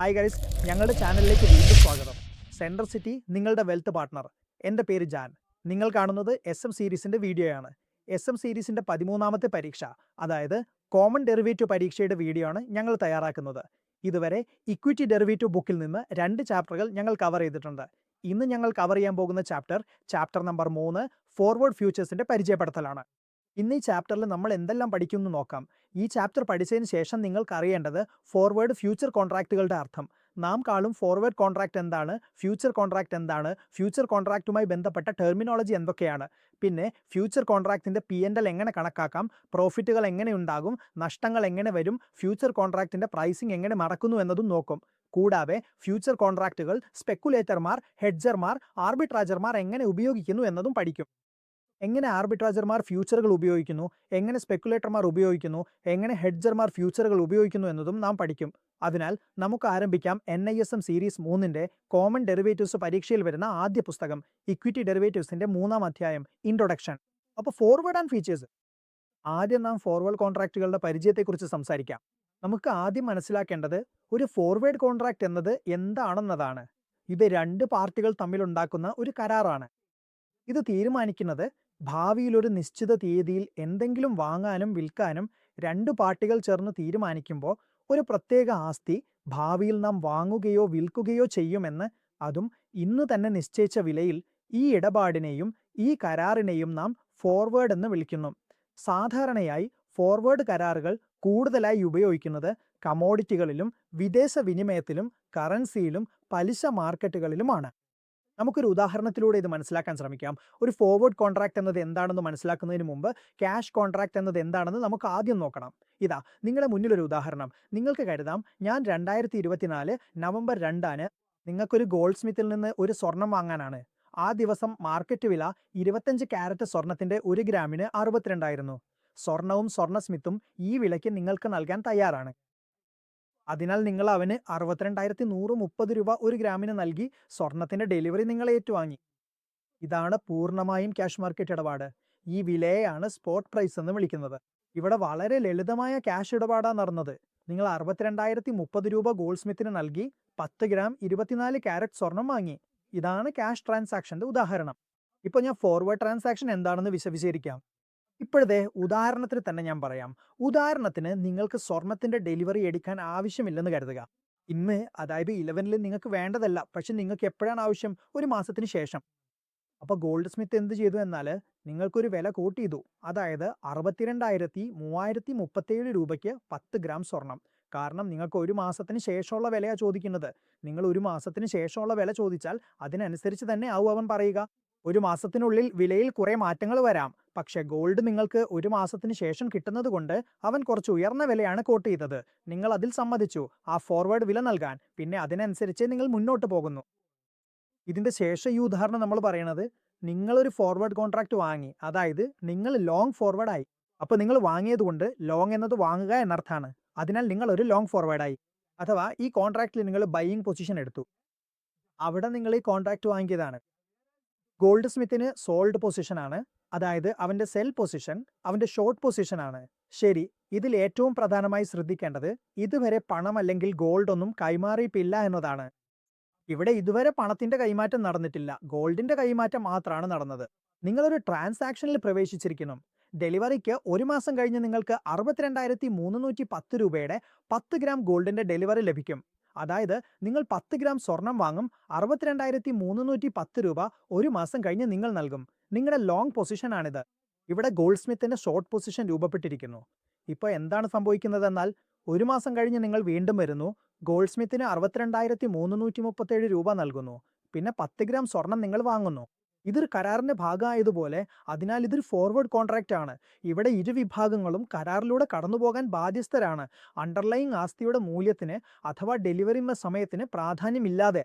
Hi guys ഞങ്ങളുടെ ചാനലിലേക്ക് വീണ്ടും സ്വാഗതം. സെൻട്രൽ സിറ്റി നിങ്ങളുടെ വെൽത്ത് പാർട്ട്ണർ എന്റെ പേര് ജാൻ. നിങ്ങൾ കാണുന്നത് എസ് എം സീരീസിന്റെ വീഡിയോയാണ് എസ് എം സീരീസിന്റെ പതിമൂന്നാമത്തെ പരീക്ഷ അതായത് കോമൺ ഡെറിവേറ്റീവ് പരീക്ഷയുടെ വീഡിയോ ആണ് ഞങ്ങൾ തയ്യാറാക്കുന്നത്. ഇതുവരെ ഇക്വിറ്റി ഡെറിവേറ്റീവ് ബുക്കിൽ നിന്ന് രണ്ട് ചാപ്റ്ററുകൾ ഞങ്ങൾ കവർ ചെയ്തിട്ടുണ്ട്. ഇന്ന് ഞങ്ങൾ കവർ ചെയ്യാൻ പോകുന്ന ചാപ്റ്റർ ചാപ്റ്റർ നമ്പർ മൂന്ന് ഫോർവേഡ് ഫ്യൂച്ചേഴ്സിന്റെ പരിചയപ്പെടുത്തലാണ്. ഇന്ന് ഈ ചാപ്റ്ററിൽ നമ്മൾ എന്തെല്ലാം പഠിക്കുമെന്ന് നോക്കാം. ഈ ചാപ്റ്റർ പഠിച്ചതിന് ശേഷം നിങ്ങൾക്ക് അറിയേണ്ടത് ഫോർവേഡ് ഫ്യൂച്ചർ കോൺട്രാക്റ്റുകളുടെ അർത്ഥം. നാം കാളും ഫോർവേഡ് കോൺട്രാക്റ്റ് എന്താണ് ഫ്യൂച്ചർ കോൺട്രാക്റ്റ് എന്താണ് ഫ്യൂച്ചർ കോൺട്രാക്റ്റുമായി ബന്ധപ്പെട്ട ടെർമിനോളജി എന്തൊക്കെയാണ്. പിന്നെ ഫ്യൂച്ചർ കോൺട്രാക്റ്റിന്റെ പി എൻ എൽ എങ്ങനെ കണക്കാക്കാം പ്രോഫിറ്റുകൾ എങ്ങനെ ഉണ്ടാകും നഷ്ടങ്ങൾ എങ്ങനെ വരും ഫ്യൂച്ചർ കോൺട്രാക്റ്റിന്റെ പ്രൈസിംഗ് എങ്ങനെ മറക്കുന്നു എന്നതും നോക്കും. കൂടാതെ ഫ്യൂച്ചർ കോൺട്രാക്റ്റുകൾ സ്പെക്കുലേറ്റർമാർ ഹെഡ്ജർമാർ ആർബിട്രാജർമാർ എങ്ങനെ ഉപയോഗിക്കുന്നു എന്നതും പഠിക്കും. എങ്ങനെ ആർബിട്രാജർമാർ ഫ്യൂച്ചറുകൾ ഉപയോഗിക്കുന്നു എങ്ങനെ സ്പെക്കുലേറ്റർമാർ ഉപയോഗിക്കുന്നു എങ്ങനെ ഹെഡ്ജർമാർ ഫ്യൂച്ചറുകൾ ഉപയോഗിക്കുന്നു എന്നതും നാം പഠിക്കും. അതിനാൽ നമുക്ക് ആരംഭിക്കാം N I S M series മൂന്നിന്റെ കോമൺ ഡെറിവേറ്റീവ്സ് പരീക്ഷയിൽ വരുന്ന ആദ്യ പുസ്തകം ഇക്വിറ്റി ഡെറിവേറ്റീവ്സിന്റെ മൂന്നാം അധ്യായം ഇൻട്രൊഡക്ഷൻ അപ്പോൾ ഫോർവേഡ് ആൻഡ് ഫീച്ചേഴ്സ് ആദ്യം നാം ഫോർവേഡ് കോൺട്രാക്റ്റുകളുടെ പരിചയത്തെക്കുറിച്ച് സംസാരിക്കാം. നമുക്ക് ആദ്യം മനസ്സിലാക്കേണ്ടത് ഒരു ഫോർവേഡ് കോൺട്രാക്റ്റ് എന്നത് എന്താണെന്നതാണ്. ഇത് രണ്ട് പാർട്ടികൾ തമ്മിലുണ്ടാക്കുന്ന ഒരു കരാറാണ്. ഇത് തീരുമാനിക്കുന്നത് ഭാവിയിൽ ഒരു നിശ്ചിത തീയതിയിൽ എന്തെങ്കിലും വാങ്ങാനും വിൽക്കാനും രണ്ട് പാർട്ടികൾ ചേർന്ന് തീരുമാനിക്കുമ്പോൾ ഒരു പ്രത്യേക ആസ്തി ഭാവിയിൽ നാം വാങ്ങുകയോ വിൽക്കുകയോ ചെയ്യുമെന്ന് അതും ഇന്ന് തന്നെ നിശ്ചയിച്ച വിലയിൽ ഈ ഇടപാടിനെയും ഈ കരാറിനെയും നാം ഫോർവേഡ് എന്ന് വിളിക്കുന്നു. സാധാരണയായി ഫോർവേഡ് കരാറുകൾ കൂടുതലായി ഉപയോഗിക്കുന്നത് കമോഡിറ്റികളിലും വിദേശ വിനിമയത്തിലും കറൻസിയിലും പലിശ മാർക്കറ്റുകളിലുമാണ് നമുക്കൊരു ഉദാഹരണത്തിലൂടെ ഇത് മനസ്സിലാക്കാൻ ശ്രമിക്കാം. ഒരു ഫോർവേഡ് കോൺട്രാക്ട് എന്നത് എന്താണെന്ന് മനസ്സിലാക്കുന്നതിന് മുമ്പ് ക്യാഷ് കോൺട്രാക്ട് എന്നത് എന്താണെന്ന് നമുക്ക് ആദ്യം നോക്കണം. ഇതാ നിങ്ങളുടെ മുന്നിലൊരു ഉദാഹരണം. നിങ്ങൾക്ക് കരുതാം ഞാൻ രണ്ടായിരത്തി ഇരുപത്തിനാല് നവംബർ രണ്ടാണ് നിങ്ങൾക്കൊരു ഗോൾഡ് സ്മിത്തിൽ നിന്ന് ഒരു സ്വർണം വാങ്ങാനാണ്. ആ ദിവസം മാർക്കറ്റ് വില ഇരുപത്തഞ്ച് ക്യാരറ്റ് സ്വർണത്തിന്റെ ഒരു ഗ്രാമിന് അറുപത്തിരണ്ടായിരുന്നു. സ്വർണവും സ്വർണസ്മിത്തും ഈ വിലയ്ക്ക് നിങ്ങൾക്ക് നൽകാൻ തയ്യാറാണ്. അതിനാൽ നിങ്ങൾ അവന് അറുപത്തിരണ്ടായിരത്തി നൂറ് മുപ്പത് രൂപ ഒരു ഗ്രാമിന് നൽകി സ്വർണത്തിന്റെ ഡെലിവറി നിങ്ങൾ ഏറ്റുവാങ്ങി. ഇതാണ് പൂർണമായും ക്യാഷ് മാർക്കറ്റ് ഇടപാട്. ഈ വിലയെയാണ് സ്പോട്ട് പ്രൈസ് എന്ന് വിളിക്കുന്നത്. ഇവിടെ വളരെ ലളിതമായ ക്യാഷ് ഇടപാടാണ് നടന്നത്. നിങ്ങൾ അറുപത്തിരണ്ടായിരത്തി മുപ്പത് രൂപ ഗോൾഡ് സ്മിത്തിന് നൽകി പത്ത് ഗ്രാം ഇരുപത്തിനാല് ക്യാരറ്റ് സ്വർണം വാങ്ങി. ഇതാണ് ക്യാഷ് ട്രാൻസാക്ഷന്റെ ഉദാഹരണം. ഇപ്പോൾ ഞാൻ ഫോർവേഡ് ട്രാൻസാക്ഷൻ എന്താണെന്ന് വിശദീകരിക്കാം. ഇപ്പോഴത്തെ ഉദാഹരണത്തിന് തന്നെ ഞാൻ പറയാം. ഉദാഹരണത്തിന് നിങ്ങൾക്ക് സ്വർണത്തിന്റെ ഡെലിവറി എടുക്കാൻ ആവശ്യമില്ലെന്ന് കരുതുക. ഇന്ന് അതായത് ഇലവനിൽ നിങ്ങൾക്ക് വേണ്ടതല്ല. പക്ഷെ നിങ്ങൾക്ക് എപ്പോഴാണ് ആവശ്യം? ഒരു മാസത്തിന് ശേഷം. അപ്പോൾ ഗോൾഡ് സ്മിത്ത് എന്ത് ചെയ്തു എന്നാൽ നിങ്ങൾക്കൊരു വില കൂട്ടി ചെയ്തു അതായത് അറുപത്തിരണ്ടായിരത്തി മൂവായിരത്തി മുപ്പത്തേഴ് രൂപയ്ക്ക് പത്ത് ഗ്രാം സ്വർണം. കാരണം നിങ്ങൾക്ക് ഒരു മാസത്തിന് ശേഷമുള്ള വിലയാണ് ചോദിക്കുന്നത്. നിങ്ങൾ ഒരു മാസത്തിന് ശേഷമുള്ള വില ചോദിച്ചാൽ അതിനനുസരിച്ച് തന്നെ ആവും അവൻ പറയുക. ഒരു മാസത്തിനുള്ളിൽ വിലയിൽ കുറേ മാറ്റങ്ങൾ വരാം. പക്ഷേ ഗോൾഡ് നിങ്ങൾക്ക് ഒരു മാസത്തിന് ശേഷം കിട്ടുന്നതുകൊണ്ട് അവൻ കുറച്ച് ഉയർന്ന വിലയാണ് കോട്ട് ചെയ്തത്. നിങ്ങൾ അതിൽ സമ്മതിച്ചു. ആ ഫോർവേഡ് വില നൽകാൻ. പിന്നെ അതിനനുസരിച്ച് നിങ്ങൾ മുന്നോട്ട് പോകുന്നു. ഇതിന്റെ ശേഷം ഈ ഉദാഹരണം നമ്മൾ പറയണത് നിങ്ങളൊരു ഫോർവേഡ് കോൺട്രാക്ട് വാങ്ങി. അതായത് നിങ്ങൾ ലോങ് ഫോർവേഡ് ആയി. അപ്പോൾ നിങ്ങൾ വാങ്ങിയത് കൊണ്ട് ലോങ് എന്നത് വാങ്ങുക എന്നർത്ഥമാണ്. അതിനാൽ നിങ്ങൾ ഒരു ലോങ് ഫോർവേഡ് ആയി. അഥവാ ഈ കോൺട്രാക്റ്റിൽ നിങ്ങൾ ബൈയിങ് പൊസിഷൻ എടുത്തു. അവിടെ നിങ്ങൾ ഈ കോൺട്രാക്ട് വാങ്ങിയതാണ്. ഗോൾഡ് സ്മിത്തിന് സോൾഡ് പൊസിഷനാണ്. അതായത് അവന്റെ സെൽ പൊസിഷൻ അവന്റെ ഷോർട്ട് പൊസിഷനാണ്. ശരി ഇതിൽ ഏറ്റവും പ്രധാനമായി ശ്രദ്ധിക്കേണ്ടത് ഇതുവരെ പണം അല്ലെങ്കിൽ ഗോൾഡ് ഒന്നും കൈമാറിയിട്ടില്ല എന്നതാണ്. ഇവിടെ ഇതുവരെ പണത്തിന്റെ കൈമാറ്റം നടന്നിട്ടില്ല. ഗോൾഡിന്റെ കൈമാറ്റം മാത്രമാണ് നടന്നത്. നിങ്ങളൊരു ട്രാൻസാക്ഷനിൽ പ്രവേശിച്ചിരിക്കുന്നു. ഡെലിവറിക്ക് ഒരു മാസം കഴിഞ്ഞ് നിങ്ങൾക്ക് അറുപത്തിരണ്ടായിരത്തി മുന്നൂറ്റി പത്ത് രൂപയുടെ പത്ത് ഗ്രാം ഗോൾഡിന്റെ ഡെലിവറി ലഭിക്കും. അതായത് നിങ്ങൾ പത്ത് ഗ്രാം സ്വർണം വാങ്ങും അറുപത്തിരണ്ടായിരത്തി മുന്നൂറ്റി പത്ത് രൂപ ഒരു മാസം കഴിഞ്ഞ് നിങ്ങൾ നൽകും. നിങ്ങളുടെ ലോങ് പൊസിഷനാണിത് ഇവിടെ ഗോൾഡ് സ്മിത്തിന്റെ ഷോർട്ട് പൊസിഷൻ രൂപപ്പെട്ടിരിക്കുന്നു. ഇപ്പോൾ എന്താണ് സംഭവിക്കുന്നതെന്നാൽ ഒരു മാസം കഴിഞ്ഞ് നിങ്ങൾ വീണ്ടും വരുന്നു ഗോൾഡ് സ്മിത്തിന് അറുപത്തിരണ്ടായിരത്തി മുപ്പത്തേഴ് രൂപ നൽകുന്നു പിന്നെ പത്ത് ഗ്രാം സ്വർണം നിങ്ങൾ വാങ്ങുന്നു. ഇതൊരു കരാറിന്റെ ഭാഗമായതുപോലെ അതിനാൽ ഇതൊരു ഫോർവേഡ് കോൺട്രാക്റ്റ് ആണ്. ഇവിടെ ഇരു വിഭാഗങ്ങളും കരാറിലൂടെ കടന്നുപോകാൻ ബാധ്യസ്ഥരാണ്. അണ്ടർലൈങ് ആസ്തിയുടെ മൂല്യത്തിന് അഥവാ ഡെലിവറി സമയത്തിന് പ്രാധാന്യമില്ലാതെ.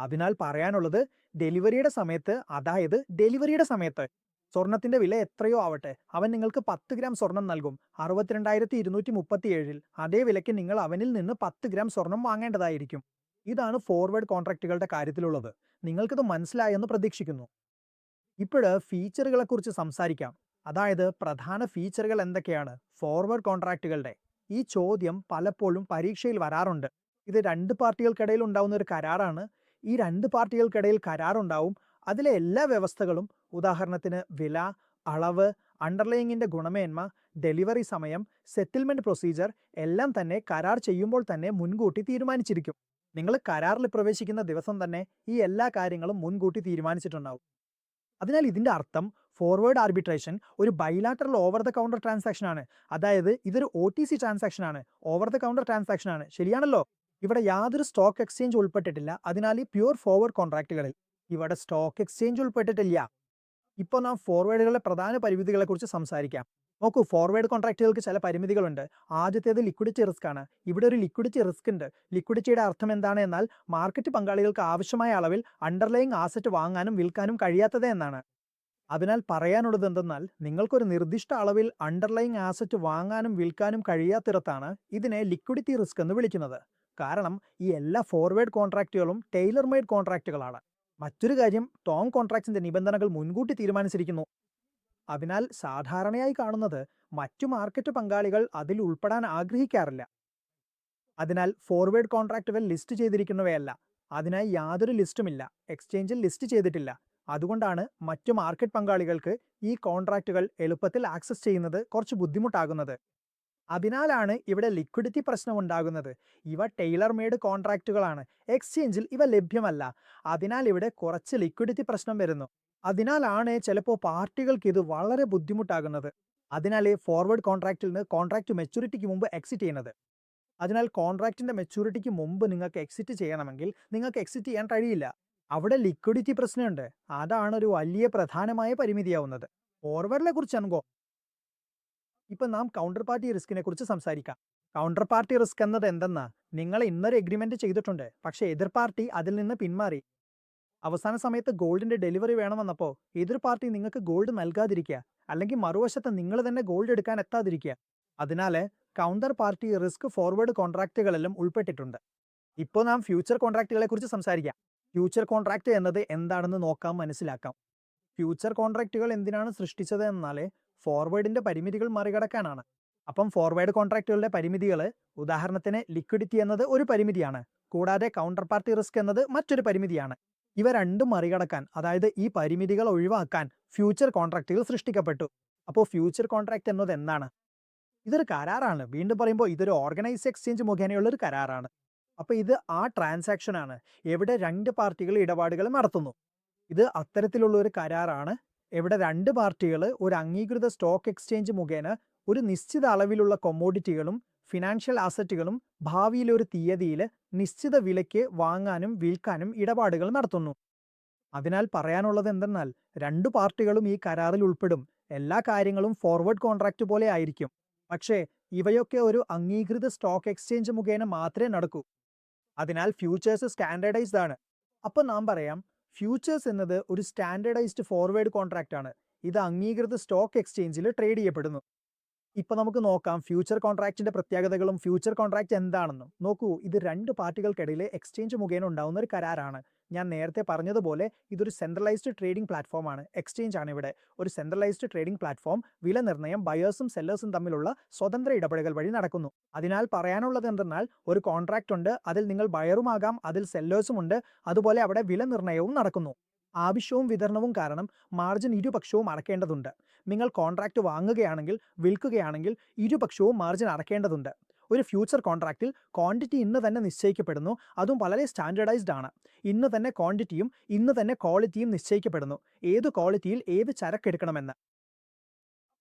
അതിനാൽ പറയാനുള്ളത് ഡെലിവറിയുടെ സമയത്ത് അതായത് ഡെലിവറിയുടെ സമയത്ത് സ്വർണത്തിന്റെ വില എത്രയോ ആവട്ടെ. അവൻ നിങ്ങൾക്ക് പത്ത് ഗ്രാം സ്വർണം നൽകും. അറുപത്തിരണ്ടായിരത്തി ഇരുന്നൂറ്റി മുപ്പത്തി ഏഴിൽ അതേ വിലയ്ക്ക് നിങ്ങൾ അവനിൽ നിന്ന് പത്ത് ഗ്രാം സ്വർണം വാങ്ങേണ്ടതായിരിക്കും. ഇതാണ് ഫോർവേഡ് കോൺട്രാക്റ്റുകളുടെ കാര്യത്തിലുള്ളത്. നിങ്ങൾക്കിത് മനസ്സിലായെന്ന് പ്രതീക്ഷിക്കുന്നു. ഇപ്പോൾ ഫീച്ചറുകളെ കുറിച്ച് സംസാരിക്കാം. അതായത് പ്രധാന ഫീച്ചറുകൾ എന്തൊക്കെയാണ്? ഫോർവേഡ് കോൺട്രാക്റ്റുകളുടെ ഈ ചോദ്യം പലപ്പോഴും പരീക്ഷയിൽ വരാറുണ്ട്. ഇത് രണ്ട് പാർട്ടികൾക്കിടയിൽ ഉണ്ടാവുന്ന ഒരു കരാറാണ്. ഈ രണ്ട് പാർട്ടികൾക്കിടയിൽ കരാറുണ്ടാവും. അതിലെ എല്ലാ വ്യവസ്ഥകളും ഉദാഹരണത്തിന് വില അളവ് അണ്ടർലൈങ്ങിന്റെ ഗുണമേന്മ ഡെലിവറി സമയം സെറ്റിൽമെന്റ് പ്രൊസീജിയർ എല്ലാം തന്നെ കരാർ ചെയ്യുമ്പോൾ തന്നെ മുൻകൂട്ടി തീരുമാനിച്ചിരിക്കും. നിങ്ങൾ കരാറിൽ പ്രവേശിക്കുന്ന ദിവസം തന്നെ ഈ എല്ലാ കാര്യങ്ങളും മുൻകൂട്ടി തീരുമാനിച്ചിട്ടുണ്ടാവും. അതിനാൽ ഇതിന്റെ അർത്ഥം ഫോർവേഡ് ആർബിട്രേഷൻ ഒരു bilateral over the counter transaction ആണ്. അതായത് ഇതൊരു ഒ ടി സി ട്രാൻസാക്ഷൻ ആണ്. ഓവർ ദ കൗണ്ടർ ട്രാൻസാക്ഷൻ ആണ്. ശരിയാണല്ലോ? ഇവിടെ യാതൊരു സ്റ്റോക്ക് എക്സ്ചേഞ്ച് ഉൾപ്പെട്ടിട്ടില്ല. അതിനാൽ ഈ പ്യുവർ ഫോർവേഡ് കോൺട്രാക്റ്റുകളിൽ ഇവിടെ സ്റ്റോക്ക് എക്സ്ചേഞ്ച് ഉൾപ്പെട്ടിട്ടില്ല. ഇപ്പോൾ നാം ഫോർവേഡുകളുടെ പ്രധാന പരിമിതികളെക്കുറിച്ച് സംസാരിക്കാം. നോക്കൂ ഫോർവേഡ് കോൺട്രാക്റ്റുകൾക്ക് ചില പരിമിതികളുണ്ട്. ആദ്യത്തേത് ലിക്വിഡിറ്റി റിസ്ക് ആണ്. ഇവിടെ ഒരു ലിക്വിഡിറ്റി റിസ്ക് ഉണ്ട്. ലിക്വിഡിറ്റിയുടെ അർത്ഥം എന്താണ് എന്നാൽ മാർക്കറ്റ് പങ്കാളികൾക്ക് ആവശ്യമായ അളവിൽ അണ്ടർലയിങ് ആസറ്റ് വാങ്ങാനും വിൽക്കാനും കഴിയാത്തത് എന്നാണ്. അതിനാൽ പറയാനുള്ളത് എന്തെന്നാൽ നിങ്ങൾക്കൊരു നിർദ്ദിഷ്ട അളവിൽ അണ്ടർലയിങ് ആസറ്റ് വാങ്ങാനും വിൽക്കാനും കഴിയാത്തിടത്താണ് ഇതിനെ ലിക്വിഡിറ്റി റിസ്ക് എന്ന് വിളിക്കുന്നത്. കാരണം ഈ എല്ലാ ഫോർവേഡ് കോൺട്രാക്റ്റുകളും ടൈലർ മെയ്ഡ് കോൺട്രാക്റ്റുകളാണ് മറ്റൊരു കാര്യം ടോം കോൺട്രാക്ട്സിന്റെ നിബന്ധനകൾ മുൻകൂട്ടി തീരുമാനിച്ചിരിക്കുന്നു. അതിനാൽ സാധാരണയായി കാണുന്നത് മറ്റു മാർക്കറ്റ് പങ്കാളികൾ അതിൽ ഉൾപ്പെടാൻ ആഗ്രഹിക്കാറില്ല. അതിനാൽ ഫോർവേഡ് കോൺട്രാക്റ്റുകൾ ലിസ്റ്റ് ചെയ്തിരിക്കുന്നവയല്ല. അതിനായി യാതൊരു ലിസ്റ്റുമില്ല. എക്സ്ചേഞ്ചിൽ ലിസ്റ്റ് ചെയ്തിട്ടില്ല. അതുകൊണ്ടാണ് മറ്റു മാർക്കറ്റ് പങ്കാളികൾക്ക് ഈ കോൺട്രാക്റ്റുകൾ എളുപ്പത്തിൽ ആക്സസ് ചെയ്യുന്നത് കുറച്ച് ബുദ്ധിമുട്ടാകുന്നത്. അതിനാലാണ് ഇവിടെ ലിക്വിഡിറ്റി പ്രശ്നം ഉണ്ടാകുന്നത്. ഇവ ടൈലർ മെയ്ഡ് കോൺട്രാക്റ്റുകളാണ് എക്സ്ചേഞ്ചിൽ ഇവ ലഭ്യമല്ല. അതിനാൽ ഇവിടെ കുറച്ച് ലിക്വിഡിറ്റി പ്രശ്നം വരുന്നു. അതിനാലാണ് ചിലപ്പോൾ പാർട്ടികൾക്ക് ഇത് വളരെ ബുദ്ധിമുട്ടാകുന്നത്. അതിനാൽ ഈ ഫോർവേഡ് കോൺട്രാക്റ്റിൽ നിന്ന് കോൺട്രാക്റ്റ് മെച്ചൂരിറ്റിക്ക് മുമ്പ് എക്സിറ്റ് ചെയ്യുന്നത്. അതിനാൽ കോൺട്രാക്റ്റിന്റെ മെച്ചൂരിറ്റിക്ക് മുമ്പ് നിങ്ങൾക്ക് എക്സിറ്റ് ചെയ്യണമെങ്കിൽ നിങ്ങൾക്ക് എക്സിറ്റ് ചെയ്യാൻ കഴിയില്ല. അവിടെ ലിക്വിഡിറ്റി പ്രശ്നമുണ്ട്. അതാണ് ഒരു വലിയ പ്രധാനമായ പരിമിതിയാവുന്നത്. ഫോർവേഡിനെ കുറിച്ച് അനുഭവം. ഇപ്പൊ നാം കൗണ്ടർ പാർട്ടി റിസ്കിനെ കുറിച്ച് സംസാരിക്കാം. കൗണ്ടർ പാർട്ടി റിസ്ക് എന്നത് എന്തെന്നാ? നിങ്ങൾ ഇന്നൊരു എഗ്രിമെന്റ് ചെയ്തിട്ടുണ്ട്. പക്ഷേ എതിർ പാർട്ടി അതിൽ നിന്ന് പിന്മാറി. അവസാന സമയത്ത് ഗോൾഡിന്റെ ഡെലിവറി വേണമെന്നപ്പോ എതിർ പാർട്ടി നിങ്ങൾക്ക് ഗോൾഡ് നൽകാതിരിക്കുക. അല്ലെങ്കിൽ മറുവശത്ത് നിങ്ങൾ തന്നെ ഗോൾഡ് എടുക്കാൻ എത്താതിരിക്കുക. അതിനാല് കൗണ്ടർ പാർട്ടി റിസ്ക് ഫോർവേഡ് കോൺട്രാക്റ്റുകളിലും ഉൾപ്പെട്ടിട്ടുണ്ട്. ഇപ്പോൾ നാം ഫ്യൂച്ചർ കോൺട്രാക്റ്റുകളെ കുറിച്ച് സംസാരിക്കാം. ഫ്യൂച്ചർ കോൺട്രാക്റ്റ് എന്നത് എന്താണെന്ന് നോക്കാം മനസ്സിലാക്കാം. ഫ്യൂച്ചർ കോൺട്രാക്റ്റുകൾ എന്തിനാണ് സൃഷ്ടിച്ചത് എന്നാൽ ഫോർവേഡിന്റെ പരിമിതികൾ മറികടക്കാനാണ്. അപ്പം ഫോർവേഡ് കോൺട്രാക്റ്റുകളുടെ പരിമിതികൾ ഉദാഹരണത്തിന് ലിക്വിഡിറ്റി എന്നത് ഒരു പരിമിതിയാണ്. കൂടാതെ കൗണ്ടർ പാർട്ടി റിസ്ക് എന്നത് മറ്റൊരു പരിമിതിയാണ്. ഇവ രണ്ടും മറികടക്കാൻ അതായത് ഈ പരിമിതികൾ ഒഴിവാക്കാൻ ഫ്യൂച്ചർ കോൺട്രാക്റ്റുകൾ സൃഷ്ടിക്കപ്പെട്ടു. അപ്പോൾ ഫ്യൂച്ചർ കോൺട്രാക്ട് എന്നത് എന്താണ്? ഇതൊരു കരാറാണ്. വീണ്ടും പറയുമ്പോൾ ഇതൊരു ഓർഗനൈസ് എക്സ്ചേഞ്ച് മുഖേനയുള്ള ഒരു കരാറാണ്. അപ്പോൾ ഇത് ആ ട്രാൻസാക്ഷനാണ് എവിടെ രണ്ട് പാർട്ടികൾ ഇടപാടുകൾ നടത്തുന്നു. ഇത് അത്തരത്തിലുള്ള ഒരു കരാറാണ്. എവിടെ രണ്ട് പാർട്ടികൾ ഒരു അംഗീകൃത സ്റ്റോക്ക് എക്സ്ചേഞ്ച് മുഖേന ഒരു നിശ്ചിത അളവിലുള്ള കൊമ്മോഡിറ്റികളും ഫിനാൻഷ്യൽ അസറ്റുകളും ഭാവിയിൽ ഒരു തീയതിയിൽ നിശ്ചിത വിലയ്ക്ക് വാങ്ങാനും വിൽക്കാനും ഇടപാടുകൾ നടത്തുന്നു. അതിനാൽ പറയാനുള്ളത് എന്തെന്നാൽ രണ്ടു പാർട്ടികളും ഈ കരാറിൽ ഉൾപ്പെടും. എല്ലാ കാര്യങ്ങളും ഫോർവേഡ് കോൺട്രാക്റ്റ് പോലെ ആയിരിക്കും. പക്ഷേ ഇവയൊക്കെ ഒരു അംഗീകൃത സ്റ്റോക്ക് എക്സ്ചേഞ്ച് മുഖേന മാത്രമേ നടക്കൂ. അതിനാൽ ഫ്യൂച്ചേഴ്സ് സ്റ്റാൻഡേർഡൈസ്ഡ് ആണ്. അപ്പോൾ നാം പറയാം ഫ്യൂച്ചേഴ്സ് എന്നത് ഒരു സ്റ്റാൻഡേർഡൈസ്ഡ് ഫോർവേഡ് കോൺട്രാക്റ്റ് ആണ്. ഇത് അംഗീകൃത സ്റ്റോക്ക് എക്സ്ചേഞ്ചിൽ ട്രേഡ് ചെയ്യപ്പെടുന്നു. ഇപ്പൊ നമുക്ക് നോക്കാം. ഫ്യൂച്ചർ കോൺട്രാക്റ്റിന്റെ പ്രത്യേകതകളും ഫ്യൂച്ചർ കോൺട്രാക്റ്റ് എന്താണെന്നും. നോക്കൂ ഇത് രണ്ട് പാർട്ടികൾക്കിടയിലെ എക്സ്ചേഞ്ച് മുഖേന ഉണ്ടാവുന്ന ഒരു കരാറാണ്. ഞാൻ നേരത്തെ പറഞ്ഞതുപോലെ ഇതൊരു സെൻട്രലൈസ്ഡ് ട്രേഡിംഗ് പ്ലാറ്റ്ഫോമാണ് എക്സ്ചേഞ്ച് ആണ് ഇവിടെ. ഒരു സെൻട്രലൈസ്ഡ് ട്രേഡിംഗ് പ്ലാറ്റ്ഫോം വില നിർണയം ബയേഴ്സും സെല്ലേഴ്സും തമ്മിലുള്ള സ്വതന്ത്ര ഇടപെടലുകൾ വഴി നടക്കുന്നു. അതിനാൽ പറയാനുള്ളത് എന്തെന്നാൽ ഒരു കോൺട്രാക്റ്റ് ഉണ്ട് അതിൽ നിങ്ങൾ ബയറുമാകാം അതിൽ സെല്ലേഴ്സും ഉണ്ട് അതുപോലെ അവിടെ വില നിർണയവും നടക്കുന്നു. ആവശ്യവും വിതരണവും കാരണം മാർജിൻ ഇരുപക്ഷവും അടക്കേണ്ടതുണ്ട്. നിങ്ങൾ കോൺട്രാക്റ്റ് വാങ്ങുകയാണെങ്കിൽ വിൽക്കുകയാണെങ്കിൽ ഇരുപക്ഷവും മാർജിൻ അടക്കേണ്ടതുണ്ട്. ഒരു ഫ്യൂച്ചർ കോൺട്രാക്റ്റിൽ ക്വാണ്ടിറ്റി ഇന്ന് തന്നെ നിശ്ചയിക്കപ്പെടുന്നു അതും വളരെ സ്റ്റാൻഡേർഡൈസ്ഡ് ആണ്. ഇന്ന് തന്നെ ക്വാണ്ടിറ്റിയും ഇന്ന് തന്നെ ക്വാളിറ്റിയും നിശ്ചയിക്കപ്പെടുന്നു. ഏത് ക്വാളിറ്റിയിൽ ഏത് ചരക്ക് എടുക്കണമെന്ന്.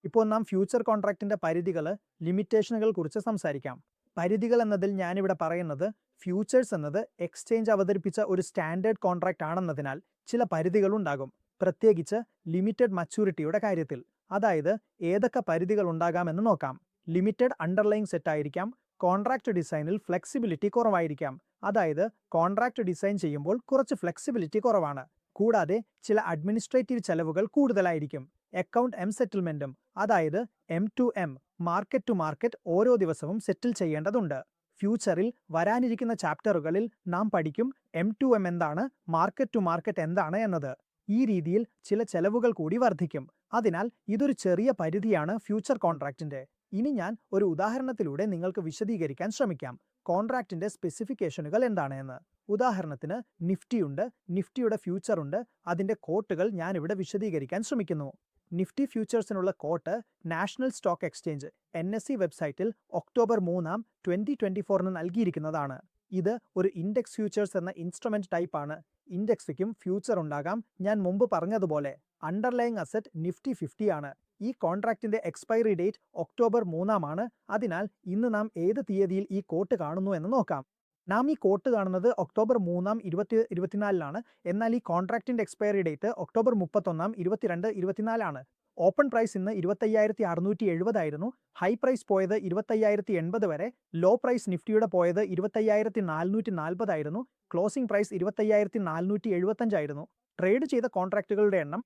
ഇപ്പോൾ നാം ഫ്യൂച്ചർ കോൺട്രാക്റ്റിന്റെ പരിധികൾ ലിമിറ്റേഷനുകൾ കുറിച്ച് സംസാരിക്കാം. പരിധികൾ എന്നതിൽ ഞാനിവിടെ പറയുന്നത് ഫ്യൂച്ചേഴ്സ് എന്നത് എക്സ്ചേഞ്ച് അവതരിപ്പിച്ച ഒരു സ്റ്റാൻഡേർഡ് കോൺട്രാക്റ്റ് ആണെന്നതിനാൽ ചില പരിധികളുണ്ടാകും. പ്രത്യേകിച്ച് ലിമിറ്റഡ് മച്യൂരിറ്റിയുടെ കാര്യത്തിൽ. അതായത് ഏതൊക്കെ പരിധികൾ ഉണ്ടാകാമെന്ന് നോക്കാം. ലിമിറ്റഡ് അണ്ടർലൈങ് സെറ്റ് ആയിരിക്കാം കോൺട്രാക്ട് ഡിസൈനിൽ ഫ്ലെക്സിബിലിറ്റി കുറവായിരിക്കാം. അതായത് കോൺട്രാക്ട് ഡിസൈൻ ചെയ്യുമ്പോൾ കുറച്ച് ഫ്ലെക്സിബിലിറ്റി കുറവാണ്. കൂടാതെ ചില അഡ്മിനിസ്ട്രേറ്റീവ് ചെലവുകൾ കൂടുതലായിരിക്കും. അക്കൗണ്ട് എം സെറ്റിൽമെന്റും അതായത് M to M market to market ഓരോ ദിവസവും സെറ്റിൽ ചെയ്യേണ്ടതുണ്ട്. ഫ്യൂച്ചറിൽ വരാനിരിക്കുന്ന ചാപ്റ്ററുകളിൽ നാം പഠിക്കും എം ടു എം എന്താണ് മാർക്കറ്റ് ടു മാർക്കറ്റ് എന്താണ് എന്നത്. ഈ രീതിയിൽ ചില ചെലവുകൾ കൂടി വർദ്ധിക്കും. അതിനാൽ ഇതൊരു ചെറിയ പരിധിയാണ് ഫ്യൂച്ചർ കോൺട്രാക്റ്റിന്റെ ഇനി ഞാൻ ഒരു ഉദാഹരണത്തിലൂടെ നിങ്ങൾക്ക് വിശദീകരിക്കാൻ ശ്രമിക്കാം. കോൺട്രാക്റ്റിന്റെ സ്പെസിഫിക്കേഷനുകൾ എന്താണ് എന്ന്. ഉദാഹരണത്തിന് നിഫ്റ്റിയുണ്ട് നിഫ്റ്റിയുടെ ഫ്യൂച്ചറുണ്ട് അതിന്റെ കോട്ടുകൾ ഞാനിവിടെ വിശദീകരിക്കാൻ ശ്രമിക്കുന്നു. Nifty ഫ്യൂച്ചേഴ്സിനുള്ള quote national stock exchange N S C വെബ്സൈറ്റിൽ ഒക്ടോബർ മൂന്നാം ട്വന്റി ട്വന്റി ഫോറിന് നൽകിയിരിക്കുന്നതാണ്. ഇത് ഒരു ഇൻഡെക്സ് ഫ്യൂച്ചേഴ്സ് എന്ന ഇൻസ്ട്രുമെന്റ് ടൈപ്പാണ്. ഇൻഡെക്സിക്കും ഫ്യൂച്ചർ ഉണ്ടാകാം. ഞാൻ മുമ്പ് പറഞ്ഞതുപോലെ അണ്ടർലൈങ് അസറ്റ് നിഫ്റ്റി ഫിഫ്റ്റി ആണ്. ഈ കോൺട്രാക്റ്റിന്റെ എക്സ്പയറി ഡേറ്റ് ഒക്ടോബർ മൂന്നാമാണ് അതിനാൽ ഇന്ന് നാം ഏത് തീയതിയിൽ ഈ കോട്ട് കാണുന്നു എന്ന് നോക്കാം. നാം ഈ കോട്ട് കാണുന്നത് ഒക്ടോബർ മൂന്നാം ഇരുപത്തി ഇരുപത്തിനാലിലാണ് എന്നാൽ ഈ കോൺട്രാക്റ്റിന്റെ എക്സ്പയറി ഡേറ്റ് ഒക്ടോബർ മുപ്പത്തൊന്നാം ഇരുപത്തിരണ്ട് ഇരുപത്തിനാലാണ്. ഓപ്പൺ പ്രൈസ് ഇന്ന് ഇരുപത്തയ്യായിരത്തി അറുന്നൂറ്റി എഴുപതായിരുന്നു ഹൈ പ്രൈസ് പോയത് ഇരുപത്തയ്യായിരത്തി എൺപത് വരെ. ലോ പ്രൈസ് നിഫ്റ്റിയുടെ പോയത് ഇരുപത്തയ്യായിരത്തി നാനൂറ്റി നാൽപ്പതായിരുന്നു ക്ലോസിംഗ് പ്രൈസ് ഇരുപത്തയ്യായിരത്തി നാനൂറ്റി എഴുപത്തഞ്ചായിരുന്നു ട്രേഡ് ചെയ്ത കോൺട്രാക്റ്റുകളുടെ എണ്ണം.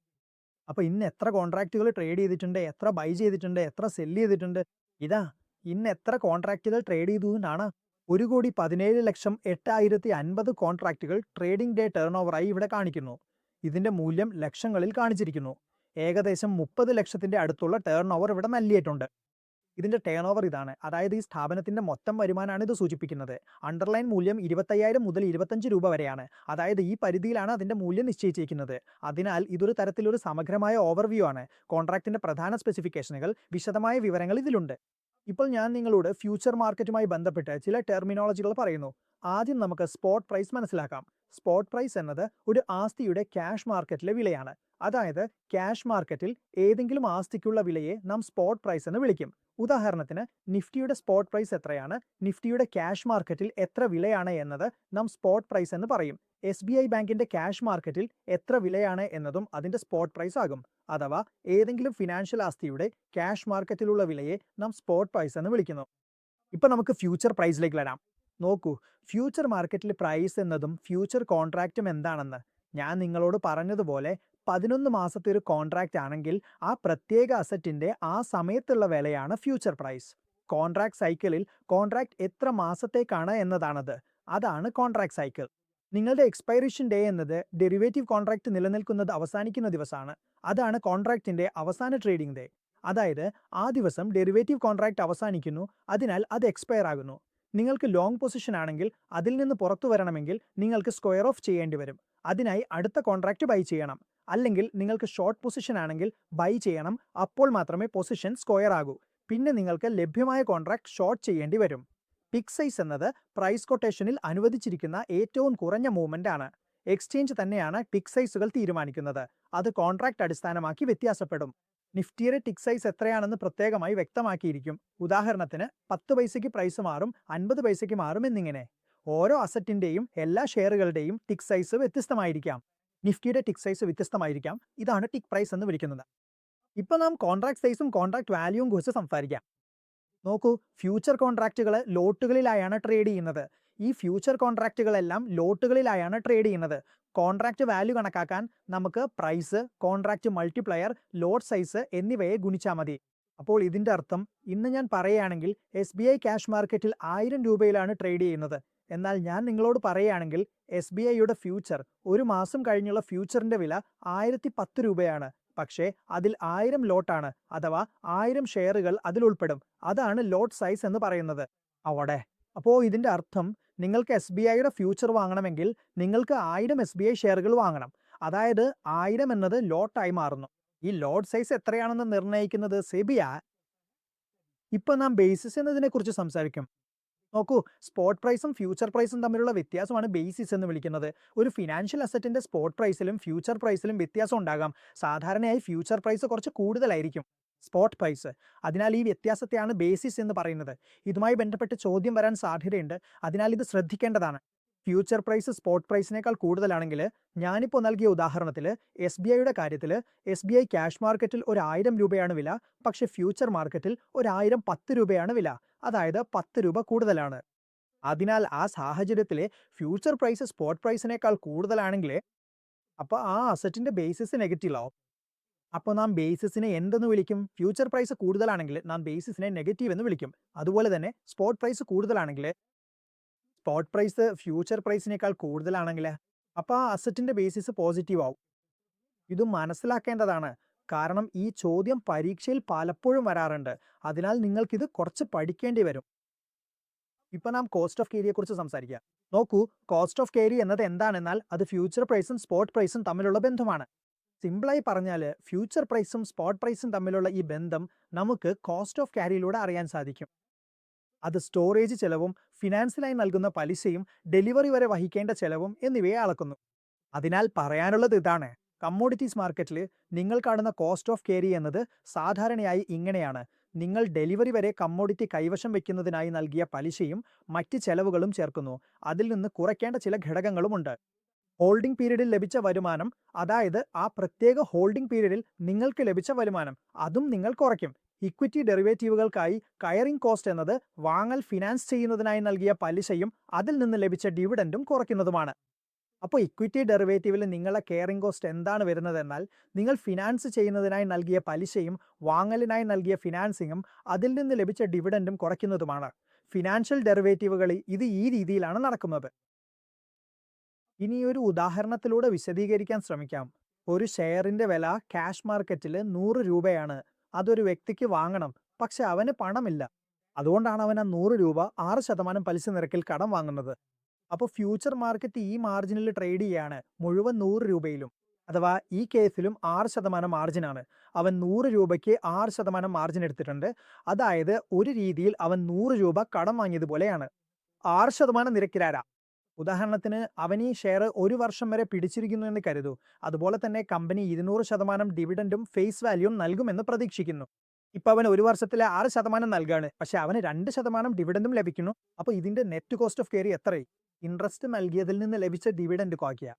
അപ്പോൾ ഇന്ന് എത്ര കോൺട്രാക്റ്റുകൾ ട്രേഡ് ചെയ്തിട്ടുണ്ട്? എത്ര ബൈ ചെയ്തിട്ടുണ്ട്? എത്ര സെല്ല് ചെയ്തിട്ടുണ്ട്? ഇതാ ഇന്ന് എത്ര കോൺട്രാക്റ്റുകൾ ട്രേഡ് ചെയ്തു എന്നാണ്. ഒരു കോടി പതിനേഴ് ലക്ഷം എട്ടായിരത്തി അൻപത് കോൺട്രാക്റ്റുകൾ ട്രേഡിംഗ് ഡേ ടേൺ ഓവറായി ഇവിടെ കാണിക്കുന്നു. ഇതിന്റെ മൂല്യം ലക്ഷങ്ങളിൽ കാണിച്ചിരിക്കുന്നു. ഏകദേശം മുപ്പത് ലക്ഷത്തിന്റെ അടുത്തുള്ള ടേൺ ഓവർ ഇവിടെ നൽകിയിട്ടുണ്ട്. ഇതിന്റെ ടേൺ ഓവർ ഇതാണ്. അതായത് ഈ സ്ഥാപനത്തിന്റെ മൊത്തം വരുമാനമാണ് ഇത് സൂചിപ്പിക്കുന്നത്. അണ്ടർലൈൻ മൂല്യം ഇരുപത്തയ്യായിരം മുതൽ ഇരുപത്തഞ്ച് രൂപ വരെയാണ്. അതായത് ഈ പരിധിയിലാണ് അതിന്റെ മൂല്യം നിശ്ചയിച്ചിരിക്കുന്നത്. അതിനാൽ ഇതൊരു തരത്തിലൊരു സമഗ്രമായ ഓവർവ്യൂ ആണ്. കോൺട്രാക്റ്റിന്റെ പ്രധാന സ്പെസിഫിക്കേഷനുകൾ വിശദമായ വിവരങ്ങൾ ഇതിലുണ്ട്. ഇപ്പോൾ ഞാൻ നിങ്ങളോട് ഫ്യൂച്ചർ മാർക്കറ്റുമായി ബന്ധപ്പെട്ട് ചില ടെർമിനോളജികൾ പറയുന്നു. ആദ്യം നമുക്ക് സ്പോട്ട് പ്രൈസ് മനസ്സിലാക്കാം. സ്പോട്ട് പ്രൈസ് എന്നത് ഒരു ആസ്തിയുടെ ക്യാഷ് മാർക്കറ്റിലെ വിലയാണ്. അതായത് ക്യാഷ് മാർക്കറ്റിൽ ഏതെങ്കിലും ആസ്തിക്കുള്ള വിലയെ നാം സ്പോട്ട് പ്രൈസ് എന്ന് വിളിക്കും. ഉദാഹരണത്തിന് നിഫ്റ്റിയുടെ സ്പോട്ട് പ്രൈസ് എത്രയാണ്? നിഫ്റ്റിയുടെ ക്യാഷ് മാർക്കറ്റിൽ എത്ര വിലയാണ് എന്നത് നാം സ്പോട്ട് പ്രൈസ് എന്ന് പറയും. എസ് ബി ഐ ബാങ്കിന്റെ ക്യാഷ് മാർക്കറ്റിൽ എത്ര വിലയാണ് എന്നതും അതിന്റെ സ്പോട്ട് പ്രൈസ് ആകും. അഥവാ ഏതെങ്കിലും ഫിനാൻഷ്യൽ ആസ്തിയുടെ ക്യാഷ് മാർക്കറ്റിലുള്ള വിലയെ നാം സ്പോട്ട് പ്രൈസ് എന്ന് വിളിക്കുന്നു. ഇപ്പൊ നമുക്ക് ഫ്യൂച്ചർ പ്രൈസിലേക്ക് വരാം. നോക്കൂ. ഫ്യൂച്ചർ മാർക്കറ്റിൽ പ്രൈസ് എന്നതും ഫ്യൂച്ചർ കോൺട്രാക്റ്റും എന്താണെന്ന്. ഞാൻ നിങ്ങളോട് പറഞ്ഞതുപോലെ പതിനൊന്ന് മാസത്തെ ഒരു കോൺട്രാക്റ്റ് ആണെങ്കിൽ ആ പ്രത്യേക അസറ്റിന്റെ ആ സമയത്തുള്ള വിലയാണ് ഫ്യൂച്ചർ പ്രൈസ്. കോൺട്രാക്ട് സൈക്കിളിൽ കോൺട്രാക്ട് എത്ര മാസത്തേക്കാണ് എന്നതാണത്. അതാണ് കോൺട്രാക്ട് സൈക്കിൾ. നിങ്ങളുടെ എക്സ്പൈറേഷൻ ഡേ എന്നത് ഡെറിവേറ്റീവ് കോൺട്രാക്ട് നിലനിൽക്കുന്നത് അവസാനിക്കുന്ന ദിവസമാണ്. അതാണ് കോൺട്രാക്റ്റിന്റെ അവസാന ട്രേഡിംഗ് ഡേ. അതായത് ആ ദിവസം ഡെറിവേറ്റീവ് കോൺട്രാക്ട് അവസാനിക്കുന്നു. അതിനാൽ അത് എക്സ്പയർ ആകുന്നു. നിങ്ങൾക്ക് ലോങ് പൊസിഷൻ ആണെങ്കിൽ അതിൽ നിന്ന് പുറത്തു വരണമെങ്കിൽ നിങ്ങൾക്ക് സ്ക്വയർ ഓഫ് ചെയ്യേണ്ടി വരും. അതിനായി അടുത്ത കോൺട്രാക്റ്റ് ബൈ ചെയ്യണം. അല്ലെങ്കിൽ നിങ്ങൾക്ക് ഷോർട്ട് പൊസിഷൻ ആണെങ്കിൽ ബൈ ചെയ്യണം. അപ്പോൾ മാത്രമേ പൊസിഷൻ സ്ക്വയർ ആകൂ. പിന്നെ നിങ്ങൾക്ക് ലഭ്യമായ കോൺട്രാക്ട് ഷോർട്ട് ചെയ്യേണ്ടി വരും. പിക് സൈസ് എന്നത് പ്രൈസ് കൊട്ടേഷനിൽ അനുവദിച്ചിരിക്കുന്ന ഏറ്റവും കുറഞ്ഞ മൂവ്മെന്റ് ആണ്. എക്സ്ചേഞ്ച് തന്നെയാണ് പിക് സൈസുകൾ തീരുമാനിക്കുന്നത്. അത് കോൺട്രാക്ട് അടിസ്ഥാനമാക്കി വ്യത്യാസപ്പെടും. നിഫ്റ്റിയുടെ ടിക് സൈസ് എത്രയാണെന്ന് പ്രത്യേകമായി വ്യക്തമാക്കിയിരിക്കും. ഉദാഹരണത്തിന് പത്ത് പൈസയ്ക്ക് പ്രൈസ് മാറും അൻപത് പൈസയ്ക്ക് മാറും എന്നിങ്ങനെ. ഓരോ അസറ്റിന്റെയും എല്ലാ ഷെയറുകളുടെയും ടിക് സൈസ് വ്യത്യസ്തമായിരിക്കാം. നിഫ്റ്റിയുടെ ടിക് സൈസ് വ്യത്യസ്തമായിരിക്കാം. ഇതാണ് ടിക് പ്രൈസ് എന്ന് വിളിക്കുന്നത്. ഇപ്പൊ നാം കോൺട്രാക്ട് സൈസും കോൺട്രാക്ട് വാല്യൂവും കുറിച്ച് സംസാരിക്കാം. നോക്കൂ ഫ്യൂച്ചർ കോൺട്രാക്റ്റുകൾ ലോട്ടുകളിലായാണ് ട്രേഡ് ചെയ്യുന്നത്. ഈ ഫ്യൂച്ചർ കോൺട്രാക്റ്റുകളെല്ലാം ലോട്ടുകളിലായാണ് ട്രേഡ് ചെയ്യുന്നത്. കോൺട്രാക്റ്റ് വാല്യൂ കണക്കാക്കാൻ നമുക്ക് price contract multiplier lot size എന്നിവയെ ഗുണിച്ചാൽ മതി. അപ്പോൾ ഇതിന്റെ അർത്ഥം ഇന്ന് ഞാൻ പറയുകയാണെങ്കിൽ എസ് ബി ഐ ക്യാഷ് മാർക്കറ്റിൽ ആയിരം രൂപയിലാണ് ട്രേഡ് ചെയ്യുന്നത്. എന്നാൽ ഞാൻ നിങ്ങളോട് പറയുകയാണെങ്കിൽ എസ് ബി ഐയുടെ ഫ്യൂച്ചർ ഒരു മാസം കഴിഞ്ഞുള്ള ഫ്യൂച്ചറിന്റെ വില ആയിരത്തി പത്ത് രൂപയാണ്. പക്ഷേ അതിൽ ആയിരം ലോട്ടാണ് അഥവാ ആയിരം ഷെയറുകൾ അതിൽ ഉൾപ്പെടും. അതാണ് ലോട്ട് സൈസ് എന്ന് പറയുന്നത്. അവിടെ. അപ്പോൾ ഇതിന്റെ അർത്ഥം നിങ്ങൾക്ക് എസ് ബി ഐയുടെ ഫ്യൂച്ചർ വാങ്ങണമെങ്കിൽ നിങ്ങൾക്ക് ആയിരം എസ് ബി ഐ ഷെയറുകൾ വാങ്ങണം. അതായത് ആയിരം എന്നത് ലോട്ടായി മാറുന്നു. ഈ ലോട്ട് സൈസ് എത്രയാണെന്ന് നിർണയിക്കുന്നത് സെബിയ? ഇപ്പൊ നാം ബേസിസ് എന്നതിനെ കുറിച്ച് സംസാരിക്കും. നോക്കൂ സ്പോട്ട് പ്രൈസും ഫ്യൂച്ചർ പ്രൈസും തമ്മിലുള്ള വ്യത്യാസമാണ് ബേസിസ് എന്ന് വിളിക്കുന്നത്. ഒരു ഫിനാൻഷ്യൽ അസറ്റിന്റെ സ്പോട്ട് പ്രൈസിലും ഫ്യൂച്ചർ പ്രൈസിലും വ്യത്യാസം ഉണ്ടാകാം. സാധാരണയായി ഫ്യൂച്ചർ പ്രൈസ് കുറച്ച് കൂടുതലായിരിക്കും. സ്പോട്ട് പ്രൈസ് അതിനാൽ ഈ വ്യത്യാസത്തെയാണ് ബേസിസ് എന്ന് പറയുന്നത്. ഇതുമായി ബന്ധപ്പെട്ട് ചോദ്യം വരാൻ സാധ്യതയുണ്ട്. അതിനാൽ ഇത് ശ്രദ്ധിക്കേണ്ടതാണ്. ഫ്യൂച്ചർ പ്രൈസ് സ്പോട്ട് പ്രൈസിനേക്കാൾ കൂടുതലാണെങ്കിൽ ഞാനിപ്പോൾ നൽകിയ ഉദാഹരണത്തിൽ എസ് ബി ഐയുടെ കാര്യത്തിൽ എസ് ബി ഐ ക്യാഷ് മാർക്കറ്റിൽ ഒരു രൂപയാണ് വില. പക്ഷേ ഫ്യൂച്ചർ മാർക്കറ്റിൽ ഒരു ആയിരം പത്ത് രൂപയാണ് വില. അതായത് പത്ത് രൂപ കൂടുതലാണ്. അതിനാൽ ആ സാഹചര്യത്തിൽ ഫ്യൂച്ചർ പ്രൈസ് സ്പോട്ട് പ്രൈസിനേക്കാൾ കൂടുതലാണെങ്കിൽ അപ്പോൾ ആ അസറ്റിന്റെ ബേസിസ് നെഗറ്റീവ് ആവും അപ്പോൾ നാം ബേസിസിനെ എന്തെന്ന് വിളിക്കും? ഫ്യൂച്ചർ പ്രൈസ് കൂടുതലാണെങ്കിൽ നാം ബേസിസിനെ നെഗറ്റീവ് എന്ന് വിളിക്കും. അതുപോലെ തന്നെ സ്പോട്ട് പ്രൈസ് കൂടുതലാണെങ്കിൽ സ്പോട്ട് പ്രൈസ് ഫ്യൂച്ചർ പ്രൈസിനേക്കാൾ കൂടുതലാണെങ്കിൽ അപ്പോൾ ആ അസറ്റിന്റെ ബേസിസ് പോസിറ്റീവ് ആവും. ഇത് മനസ്സിലാക്കേണ്ടതാണ്. കാരണം ഈ ചോദ്യം പരീക്ഷയിൽ പലപ്പോഴും വരാറുണ്ട്. അതിനാൽ നിങ്ങൾക്കിത് കുറച്ച് പഠിക്കേണ്ടി വരും. ഇപ്പം നാം കോസ്റ്റ് ഓഫ് കേരിയെക്കുറിച്ച് സംസാരിക്കുക നോക്കൂ കോസ്റ്റ് ഓഫ് കേരി എന്നത് എന്താണെന്നാൽ അത് ഫ്യൂച്ചർ പ്രൈസും സ്പോട്ട് പ്രൈസും തമ്മിലുള്ള ബന്ധമാണ്. സിമ്പിളായി പറഞ്ഞാൽ ഫ്യൂച്ചർ പ്രൈസും സ്പോട്ട് പ്രൈസും തമ്മിലുള്ള ഈ ബന്ധം നമുക്ക് കോസ്റ്റ് ഓഫ് ക്യാരിയിലൂടെ അറിയാൻ സാധിക്കും. അത് സ്റ്റോറേജ് ചെലവും ഫിനാൻസിനായി നൽകുന്ന പലിശയും ഡെലിവറി വരെ വഹിക്കേണ്ട ചെലവും എന്നിവയെ അളക്കുന്നു. അതിനാൽ പറയാനുള്ളത് ഇതാണ്. കമ്മോഡിറ്റീസ് മാർക്കറ്റിൽ നിങ്ങൾ കാണുന്ന കോസ്റ്റ് ഓഫ് കെയറി എന്നത് സാധാരണയായി ഇങ്ങനെയാണ്. നിങ്ങൾ ഡെലിവറി വരെ കമ്മോഡിറ്റി കൈവശം വയ്ക്കുന്നതിനായി നൽകിയ പലിശയും മറ്റ് ചെലവുകളും ചേർക്കുന്നു. അതിൽ നിന്ന് കുറയ്ക്കേണ്ട ചില ഘടകങ്ങളുമുണ്ട്. ഹോൾഡിംഗ് പീരീഡിൽ ലഭിച്ച വരുമാനം അതായത് ആ പ്രത്യേക ഹോൾഡിംഗ് പീരീഡിൽ നിങ്ങൾക്ക് ലഭിച്ച വരുമാനം അതും നിങ്ങൾ കുറയ്ക്കും. ഇക്വിറ്റി ഡെറിവേറ്റീവുകൾക്കായി കയറിംഗ് കോസ്റ്റ് എന്നത് വാങ്ങൽ ഫിനാൻസ് ചെയ്യുന്നതിനായി നൽകിയ പലിശയും അതിൽ നിന്ന് ലഭിച്ച ഡിവിഡന്റും കുറയ്ക്കുന്നതുമാണ്. അപ്പോൾ ഇക്വിറ്റി ഡെറിവേറ്റീവിൽ നിങ്ങളെ കെയറിംഗ് കോസ്റ്റ് എന്താണ് വരുന്നതെന്നാൽ നിങ്ങൾ ഫിനാൻസ് ചെയ്യുന്നതിനായി നൽകിയ പലിശയും വാങ്ങലിനായി നൽകിയ ഫിനാൻസിങ്ങും അതിൽ നിന്ന് ലഭിച്ച ഡിവിഡന്റും കുറയ്ക്കുന്നതുമാണ്. ഫിനാൻഷ്യൽ ഡെറിവേറ്റീവുകളിൽ ഇത് ഈ രീതിയിലാണ് നടക്കുന്നത്. ഇനി ഒരു ഉദാഹരണത്തിലൂടെ വിശദീകരിക്കാൻ ശ്രമിക്കാം. ഒരു ഷെയറിന്റെ വില ക്യാഷ് മാർക്കറ്റിൽ നൂറ് രൂപയാണ്. അതൊരു വ്യക്തിക്ക് വാങ്ങണം. പക്ഷെ അവന് പണമില്ല. അതുകൊണ്ടാണ് അവൻ ആ നൂറ് രൂപ ആറ് ശതമാനം പലിശ നിരക്കിൽ കടം വാങ്ങുന്നത്. അപ്പോൾ ഫ്യൂച്ചർ മാർക്കറ്റ് ഈ മാർജിനിൽ ട്രേഡ് ചെയ്യാണ് മുഴുവൻ നൂറ് രൂപയിലും. അഥവാ ഈ കേസിലും ആറ് ശതമാനം മാർജിനാണ് അവൻ നൂറ് രൂപയ്ക്ക് ആറ് ശതമാനം മാർജിൻ എടുത്തിട്ടുണ്ട്. അതായത് ഒരു രീതിയിൽ അവൻ നൂറ് രൂപ കടം വാങ്ങിയതുപോലെയാണ്. ആറ് ശതമാനം നിരക്കിലാരാ? ഉദാഹരണത്തിന് അവൻ ഈ ഷെയർ ഒരു വർഷം വരെ പിടിച്ചിരിക്കുന്നു എന്ന് കരുതൂ. അതുപോലെ തന്നെ കമ്പനി ഇരുന്നൂറ് ശതമാനം ഡിവിഡൻഡും ഫേസ് വാല്യൂവും നൽകുമെന്ന് പ്രതീക്ഷിക്കുന്നു. ഇപ്പൊ അവൻ ഒരു വർഷത്തിലെ ആറ് ശതമാനം നൽകാണ്. പക്ഷെ അവന് രണ്ട് ശതമാനം ഡിവിഡൻഡും ലഭിക്കുന്നു. അപ്പോൾ ഇതിന്റെ നെറ്റ് കോസ്റ്റ് ഓഫ് കെയറി എത്രയും ഇൻട്രസ്റ്റ് നൽകിയതിൽ നിന്ന് ലഭിച്ച ഡിവിഡൻഡ് കുറയ്ക്കുക.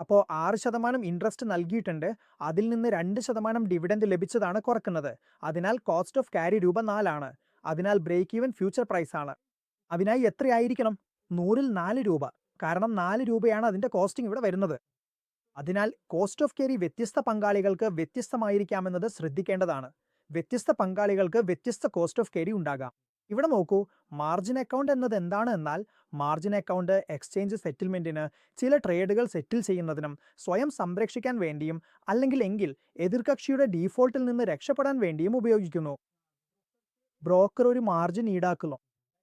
അപ്പോൾ ആറ് ശതമാനം ഇൻട്രസ്റ്റ് നൽകിയിട്ടുണ്ട്. അതിൽ നിന്ന് രണ്ട് ശതമാനം ഡിവിഡൻഡ് ലഭിച്ചതാണ് കുറക്കുന്നത്. അതിനാൽ കോസ്റ്റ് ഓഫ് കാരി രൂപ നാലാണ്. അതിനാൽ ബ്രേക്ക് ഈവൻ ഫ്യൂച്ചർ പ്രൈസാണ്. അതിനായി എത്രയായിരിക്കണം? നൂറിൽ നാല് രൂപ. കാരണം നാല് രൂപയാണ് അതിന്റെ കോസ്റ്റിംഗ് ഇവിടെ വരുന്നത്. അതിനാൽ കോസ്റ്റ് ഓഫ് കെയറി വ്യത്യസ്ത പങ്കാളികൾക്ക് വ്യത്യസ്തമായിരിക്കാമെന്നത് ശ്രദ്ധിക്കേണ്ടതാണ്. വ്യത്യസ്ത പങ്കാളികൾക്ക് വ്യത്യസ്ത കോസ്റ്റ് ഓഫ് കെയറി ഉണ്ടാകാം. ഇവിടെ നോക്കൂ മാർജിൻ അക്കൗണ്ട് എന്നത് എന്താണ്? എന്നാൽ മാർജിൻ അക്കൗണ്ട് എക്സ്ചേഞ്ച് സെറ്റിൽമെന്റിന് ചില ട്രേഡുകൾ സെറ്റിൽ ചെയ്യുന്നതിനും സ്വയം സംരക്ഷിക്കാൻ വേണ്ടിയും അല്ലെങ്കിൽ എങ്കിൽ എതിർകക്ഷിയുടെ ഡീഫോൾട്ടിൽ നിന്ന് രക്ഷപ്പെടാൻ വേണ്ടിയും ഉപയോഗിക്കുന്നു. ബ്രോക്കർ ഒരു മാർജിൻ ഈടാക്കുന്നു.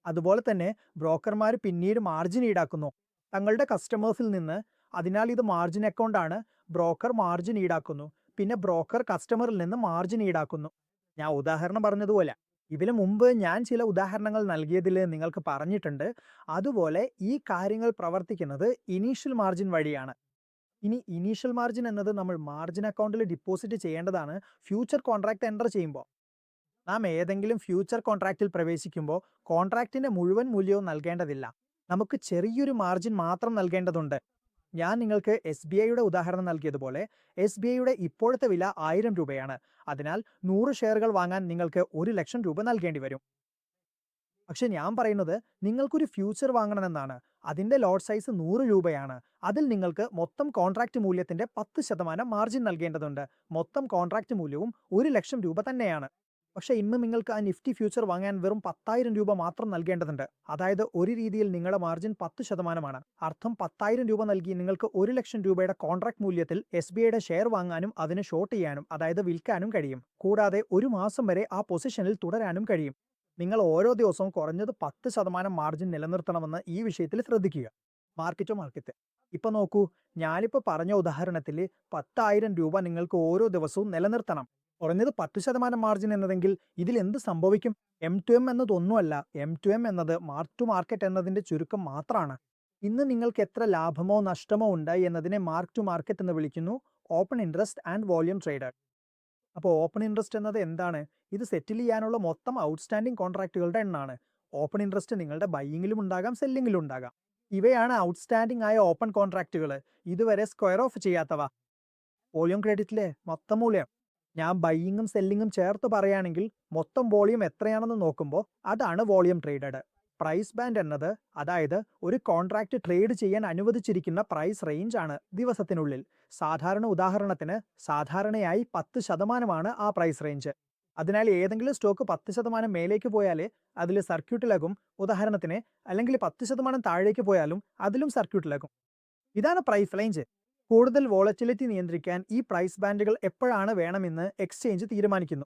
അതുപോലെ തന്നെ ബ്രോക്കർമാർ പിന്നീട് മാർജിൻ ഈടാക്കുന്നു. തങ്ങളുടെ കസ്റ്റമേഴ്സിൽ നിന്ന് അതിനാൽ ഇത് മാർജിൻ അക്കൗണ്ട് ആണ്. ബ്രോക്കർ മാർജിൻ ഈടാക്കുന്നു. പിന്നെ ബ്രോക്കർ കസ്റ്റമറിൽ നിന്ന് മാർജിൻ ഈടാക്കുന്നു. ഞാൻ ഉദാഹരണം പറഞ്ഞതുപോലെ ഇതിനു മുമ്പ് ഞാൻ ചില ഉദാഹരണങ്ങൾ നൽകിയതിൽ നിങ്ങൾക്ക് പറഞ്ഞിട്ടുണ്ട്. അതുപോലെ ഈ കാര്യങ്ങൾ പ്രവർത്തിക്കുന്നത് ഇനീഷ്യൽ മാർജിൻ വഴിയാണ്. ഇനി ഇനീഷ്യൽ മാർജിൻ എന്നത് നമ്മൾ മാർജിൻ അക്കൗണ്ടിൽ ഡിപ്പോസിറ്റ് ചെയ്യേണ്ടതാണ്. ഫ്യൂച്ചർ കോൺട്രാക്ട് എന്റർ ചെയ്യുമ്പോൾ. നാം ഏതെങ്കിലും ഫ്യൂച്ചർ കോൺട്രാക്റ്റിൽ പ്രവേശിക്കുമ്പോൾ കോൺട്രാക്റ്റിന്റെ മുഴുവൻ മൂല്യവും നൽകേണ്ടതില്ല. നമുക്ക് ചെറിയൊരു മാർജിൻ മാത്രം നൽകേണ്ടതുണ്ട്. ഞാൻ നിങ്ങൾക്ക് എസ് ബി ഐയുടെ ഉദാഹരണം നൽകിയതുപോലെ എസ് ബി ഐയുടെ ഇപ്പോഴത്തെ വില ആയിരം രൂപയാണ്. അതിനാൽ നൂറ് ഷെയറുകൾ വാങ്ങാൻ നിങ്ങൾക്ക് ഒരു ലക്ഷം രൂപ നൽകേണ്ടി വരും. പക്ഷെ ഞാൻ പറയുന്നത് നിങ്ങൾക്കൊരു ഫ്യൂച്ചർ വാങ്ങണമെന്നാണ്. അതിന്റെ ലോട്ട് സൈസ് നൂറ് രൂപയാണ്. അതിൽ നിങ്ങൾക്ക് മൊത്തം കോൺട്രാക്റ്റ് മൂല്യത്തിന്റെ പത്ത് ശതമാനം മാർജിൻ നൽകേണ്ടതുണ്ട്. മൊത്തം കോൺട്രാക്റ്റ് മൂല്യവും ഒരു ലക്ഷം രൂപ തന്നെയാണ്. പക്ഷേ ഇന്ന് നിങ്ങൾക്ക് ആ നിഫ്റ്റി ഫ്യൂച്ചർ വാങ്ങാൻ വെറും പത്തായിരം രൂപ മാത്രം നൽകേണ്ടതുണ്ട്. അതായത് ഒരു രീതിയിൽ നിങ്ങളുടെ മാർജിൻ പത്ത് ശതമാനമാണ്. അർത്ഥം പത്തായിരം രൂപ നൽകി നിങ്ങൾക്ക് ഒരു ലക്ഷം രൂപയുടെ കോൺട്രാക്ട് മൂല്യത്തിൽ എസ് ബി ഐയുടെ ഷെയർ വാങ്ങാനും അതിന് ഷോർട്ട് ചെയ്യാനും അതായത് വിൽക്കാനും കഴിയും. കൂടാതെ ഒരു മാസം വരെ ആ പൊസിഷനിൽ തുടരാനും കഴിയും. നിങ്ങൾ ഓരോ ദിവസവും കുറഞ്ഞത് പത്ത് ശതമാനം മാർജിൻ നിലനിർത്തണമെന്ന് ഈ വിഷയത്തിൽ ശ്രദ്ധിക്കുക. Mark to market. ഇപ്പൊ നോക്കൂ ഞാനിപ്പോൾ പറഞ്ഞ ഉദാഹരണത്തിൽ പത്തായിരം രൂപ നിങ്ങൾക്ക് ഓരോ ദിവസവും നിലനിർത്തണം. കുറഞ്ഞത് പത്ത് ശതമാനം മാർജിൻ എന്നതെങ്കിൽ ഇതിൽ എന്ത് സംഭവിക്കും? എം ടു എം എന്നതൊന്നുമല്ല എം ടു എം എന്നത് മാർക്ക് ടു മാർക്കറ്റ് എന്നതിന്റെ ചുരുക്കം മാത്രമാണ് ഇന്ന് നിങ്ങൾക്ക് എത്ര ലാഭമോ നഷ്ടമോ ഉണ്ടായി എന്നതിനെ മാർക്ക് ടു മാർക്കറ്റ് എന്ന് വിളിക്കുന്നു. Open interest and volume trader അപ്പോൾ ഓപ്പൺ ഇൻട്രസ്റ്റ് എന്നത് എന്താണ്? ഇത് സെറ്റിൽ ചെയ്യാനുള്ള മൊത്തം ഔട്ട്സ്റ്റാൻഡിംഗ് കോൺട്രാക്റ്റുകളുടെ എണ്ണാണ്. ഓപ്പൺ ഇൻട്രസ്റ്റ് നിങ്ങളുടെ ബൈയിങ്ങിലും ഉണ്ടാകാം സെല്ലിങ്ങിലും ഉണ്ടാകാം. ഇവയാണ് ഔട്ട്സ്റ്റാൻഡിംഗ് ആയ ഓപ്പൺ കോൺട്രാക്റ്റുകൾ ഇതുവരെ സ്ക്വയർ ഓഫ് ചെയ്യാത്തവ. വോളിയം ക്രെഡിറ്റിലെ മൊത്തം മൂല്യം. ഞാൻ ബൈയിങ്ങും സെല്ലിങ്ങും ചേർത്ത് പറയുകയാണെങ്കിൽ മൊത്തം വോളിയം എത്രയാണെന്ന് നോക്കുമ്പോൾ അതാണ് വോളിയം ട്രേഡഡ് പ്രൈസ് ബാൻഡ് എന്നത് അതായത് ഒരു കോൺട്രാക്റ്റ് ട്രേഡ് ചെയ്യാൻ അനുവദിച്ചിരിക്കുന്ന പ്രൈസ് റേഞ്ച് ആണ് ദിവസത്തിനുള്ളിൽ. സാധാരണ ഉദാഹരണത്തിന് സാധാരണയായി പത്ത് ശതമാനമാണ് ആ പ്രൈസ് റേഞ്ച് അതിനാൽ ഏതെങ്കിലും സ്റ്റോക്ക് പത്ത് ശതമാനം മേലേക്ക് പോയാലേ അതിൽ സർക്യൂട്ടിലാകും ഉദാഹരണത്തിന് അല്ലെങ്കിൽ പത്ത് ശതമാനം താഴേക്ക് പോയാലും അതിലും സർക്യൂട്ടിലാകും ഇതാണ് പ്രൈസ് റേഞ്ച് കൂടുതൽ വോളറ്റിലിറ്റി നിയന്ത്രിക്കാൻ ഈ പ്രൈസ് ബാൻഡുകൾ എപ്പോഴാണ് വേണമെന്ന് എക്സ്ചേഞ്ച് തീരുമാനിക്കുന്നു.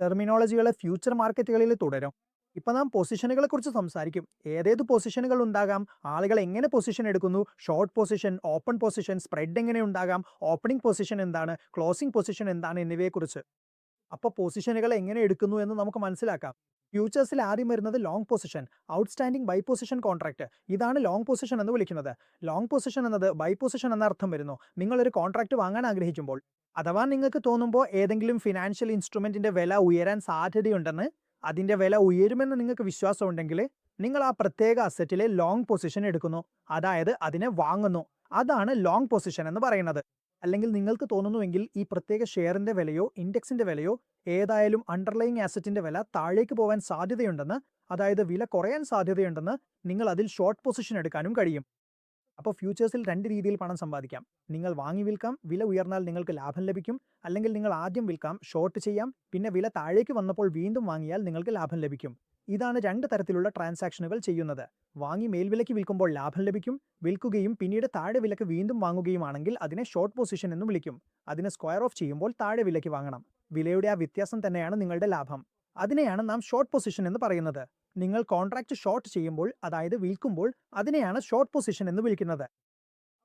ടെർമിനോളജികളെ ഫ്യൂച്ചർ മാർക്കറ്റുകളിൽ തുടരും. ഇപ്പം നാം പൊസിഷനുകളെ കുറിച്ച് സംസാരിക്കും. ഏതേത് പൊസിഷനുകൾ ഉണ്ടാകാം? ആളുകൾ എങ്ങനെ പൊസിഷൻ എടുക്കുന്നു? Short position open position spread എങ്ങനെ ഉണ്ടാകാം? ഓപ്പണിംഗ് പൊസിഷൻ എന്താണ്? ക്ലോസിംഗ് പൊസിഷൻ എന്താണ്? എന്നിവയെക്കുറിച്ച്. അപ്പോൾ പൊസിഷനുകൾ എങ്ങനെ എടുക്കുന്നു എന്ന് നമുക്ക് മനസ്സിലാക്കാം. ഫ്യൂച്ചേഴ്സിൽ ആദ്യം വരുന്നത് long position outstanding buy position contract ഇതാണ് ലോങ് പൊസിഷൻ എന്ന് വിളിക്കുന്നത്. ലോങ് പൊസിഷൻ എന്നത് ബൈ പൊസിഷൻ എന്ന അർത്ഥം വരുന്നു. നിങ്ങളൊരു കോൺട്രാക്ട് വാങ്ങാൻ ആഗ്രഹിക്കുമ്പോൾ അഥവാ നിങ്ങൾക്ക് തോന്നുമ്പോൾ ഏതെങ്കിലും ഫിനാൻഷ്യൽ ഇൻസ്ട്രുമെന്റിന്റെ വില ഉയരാൻ സാധ്യതയുണ്ടെന്ന് അതിന്റെ വില ഉയരുമെന്ന് നിങ്ങൾക്ക് വിശ്വാസമുണ്ടെങ്കിൽ നിങ്ങൾ ആ പ്രത്യേക അസറ്റിലെ ലോങ് പൊസിഷൻ എടുക്കുന്നു. അതായത് അതിനെ വാങ്ങുന്നു. അതാണ് ലോങ് പൊസിഷൻ എന്ന് പറയുന്നത്. അല്ലെങ്കിൽ നിങ്ങൾക്ക് തോന്നുന്നുവെങ്കിൽ ഈ പ്രത്യേക ഷെയറിന്റെ വിലയോ ഇൻഡെക്സിന്റെ വിലയോ ഏതായാലും അണ്ടർലൈങ് ആസറ്റിന്റെ വില താഴേക്ക് പോകാൻ സാധ്യതയുണ്ടെന്ന് അതായത് വില കുറയാൻ സാധ്യതയുണ്ടെന്ന് നിങ്ങൾ അതിൽ ഷോർട്ട് പൊസിഷൻ എടുക്കാനും കഴിയും. അപ്പോൾ ഫ്യൂച്ചേഴ്സിൽ രണ്ട് രീതിയിൽ പണം സമ്പാദിക്കാം. നിങ്ങൾ വാങ്ങി വിൽക്കാം വില ഉയർന്നാൽ നിങ്ങൾക്ക് ലാഭം ലഭിക്കും അല്ലെങ്കിൽ നിങ്ങൾ ആദ്യം വിൽക്കാം ഷോർട്ട് ചെയ്യാം പിന്നെ വില താഴേക്ക് വന്നപ്പോൾ വീണ്ടും വാങ്ങിയാൽ നിങ്ങൾക്ക് ലാഭം ലഭിക്കും. ഇതാണ് രണ്ട് തരത്തിലുള്ള ട്രാൻസാക്ഷനുകൾ ചെയ്യുന്നത്. വാങ്ങി മേൽവിലയ്ക്ക് വിൽക്കുമ്പോൾ ലാഭം ലഭിക്കും. വിൽക്കുകയും പിന്നീട് താഴെ വിലക്ക് വീണ്ടും വാങ്ങുകയുമാണെങ്കിൽ അതിനെ ഷോർട്ട് പൊസിഷൻ എന്ന് വിളിക്കും. അതിനെ സ്ക്വയർ ഓഫ് ചെയ്യുമ്പോൾ താഴെ വിലയ്ക്ക് വാങ്ങണം. വിലയുടെ ആ വ്യത്യാസം തന്നെയാണ് നിങ്ങളുടെ ലാഭം. അതിനെയാണ് നാം ഷോർട്ട് പൊസിഷൻ എന്ന് പറയുന്നത്. നിങ്ങൾ കോൺട്രാക്ട് ഷോർട്ട് ചെയ്യുമ്പോൾ അതായത് വിൽക്കുമ്പോൾ അതിനെയാണ് ഷോർട്ട് പൊസിഷൻ എന്ന് വിളിക്കുന്നത്.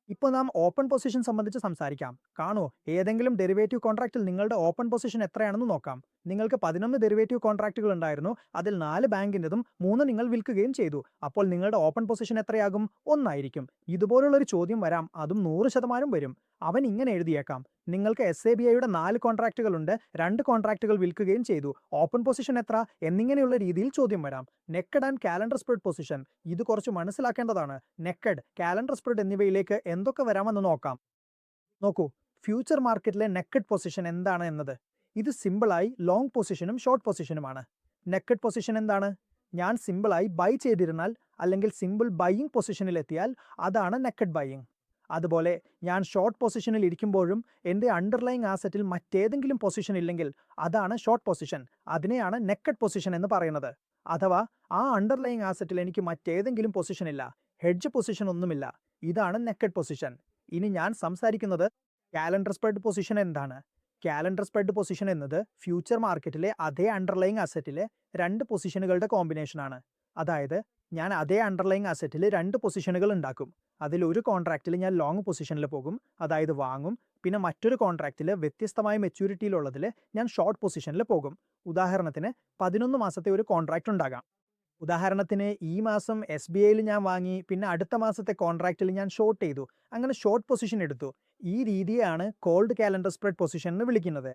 ഇപ്പോൾ നാം ഓപ്പൺ പൊസിഷൻ സംബന്ധിച്ച് സംസാരിക്കാം. കാണൂ ഏതെങ്കിലും ഡെറിവേറ്റീവ് കോൺട്രാക്റ്റിൽ നിങ്ങളുടെ ഓപ്പൺ പൊസിഷൻ എത്രയാണെന്ന് നോക്കാം. നിങ്ങൾക്ക് പതിനൊന്ന് ഡെറിവേറ്റീവ് കോൺട്രാക്റ്റുകൾ ഉണ്ടായിരുന്നു. അതിൽ നാല് ബാങ്കിന്റെതും മൂന്ന് നിങ്ങൾ വിൽക്കുകയും ചെയ്തു. അപ്പോൾ നിങ്ങളുടെ ഓപ്പൺ പൊസിഷൻ എത്രയാകും? ഒന്നായിരിക്കും. ഇതുപോലുള്ളൊരു ചോദ്യം വരാം. അതും നൂറ് ശതമാനം വരും. അവൻ ഇങ്ങനെ എഴുതിയേക്കാം. നിങ്ങൾക്ക് എസ് എ ബി ഐയുടെ നാല് കോൺട്രാക്റ്റുകൾ ഉണ്ട് രണ്ട് കോൺട്രാക്റ്റുകൾ വിൽക്കുകയും ചെയ്തു. ഓപ്പൺ പൊസിഷൻ എത്ര? എന്നിങ്ങനെയുള്ള രീതിയിൽ ചോദ്യം വരാം. Naked and calendar spread position. ഇത് കുറച്ച് മനസ്സിലാക്കേണ്ടതാണ്. നെക്കഡ് കാലണ്ടർ സ്പ്രെഡ് എന്നിവയിലേക്ക് എന്തൊക്കെ വരാമെന്ന് നോക്കാം. നോക്കൂ. ഫ്യൂച്ചർ മാർക്കറ്റിലെ നെക്കഡ് പൊസിഷൻ എന്താണ് എന്നത്? ഇത് സിമ്പിളായി ലോങ് പൊസിഷനും ഷോർട്ട് പൊസിഷനുമാണ്. നെക്കഡ് പൊസിഷൻ എന്താണ്? ഞാൻ സിമ്പിളായി ബൈ ചെയ്തിരുന്നാൽ അല്ലെങ്കിൽ സിമ്പിൾ ബൈയിങ് പൊസിഷനിൽ എത്തിയാൽ അതാണ് നെക്കഡ് ബൈയിങ്. അതുപോലെ ഞാൻ ഷോർട്ട് പൊസിഷനിൽ ഇരിക്കുമ്പോഴും എന്റെ അണ്ടർലൈങ് ആസറ്റിൽ മറ്റേതെങ്കിലും പൊസിഷൻ ഇല്ലെങ്കിൽ അതാണ് ഷോർട്ട് പൊസിഷൻ അതിനെയാണ് നെക്കഡ് പൊസിഷൻ എന്ന് പറയുന്നത്. അഥവാ ആ അണ്ടർലൈങ് ആസറ്റിൽ എനിക്ക് മറ്റേതെങ്കിലും പൊസിഷൻ ഇല്ല. ഹെഡ്ജ് പൊസിഷൻ ഒന്നുമില്ല. ഇതാണ് നെക്കഡ് പൊസിഷൻ ഇനി ഞാൻ സംസാരിക്കുന്നത് കാലണ്ടർ സ്പ്രെഡ് പൊസിഷൻ എന്താണ്? കാലണ്ടർ സ്പ്രെഡ് പൊസിഷൻ എന്നത് ഫ്യൂച്ചർ മാർക്കറ്റിലെ അതേ അണ്ടർലൈങ് അസറ്റിലെ രണ്ട് പൊസിഷനുകളുടെ കോമ്പിനേഷനാണ് അതായത് ഞാൻ അതേ അണ്ടർലൈങ് അസറ്റിൽ രണ്ട് പൊസിഷനുകൾ ഉണ്ടാക്കും. അതിൽ ഒരു കോൺട്രാക്റ്റിൽ ഞാൻ ലോങ് പൊസിഷനിൽ പോകും. അതായത് വാങ്ങും. പിന്നെ മറ്റൊരു കോൺട്രാക്റ്റിൽ വ്യത്യസ്തമായ മെച്യൂരിറ്റിയിലുള്ളതിൽ ഞാൻ ഷോർട്ട് പൊസിഷനിൽ പോകും. ഉദാഹരണത്തിന് പതിനൊന്ന് മാസത്തെ ഒരു കോൺട്രാക്റ്റ് ഉണ്ടാകാം. ഉദാഹരണത്തിന് ഈ മാസം എസ് ബി ഐയിൽ ഞാൻ വാങ്ങി പിന്നെ അടുത്ത മാസത്തെ കോൺട്രാക്റ്റിൽ ഞാൻ ഷോർട്ട് ചെയ്തു. അങ്ങനെ ഷോർട്ട് പൊസിഷൻ എടുത്തു. ഈ രീതിയാണ് കോൾഡ് കാലണ്ടർ സ്പ്രെഡ് പൊസിഷൻ എന്ന് വിളിക്കുന്നത്.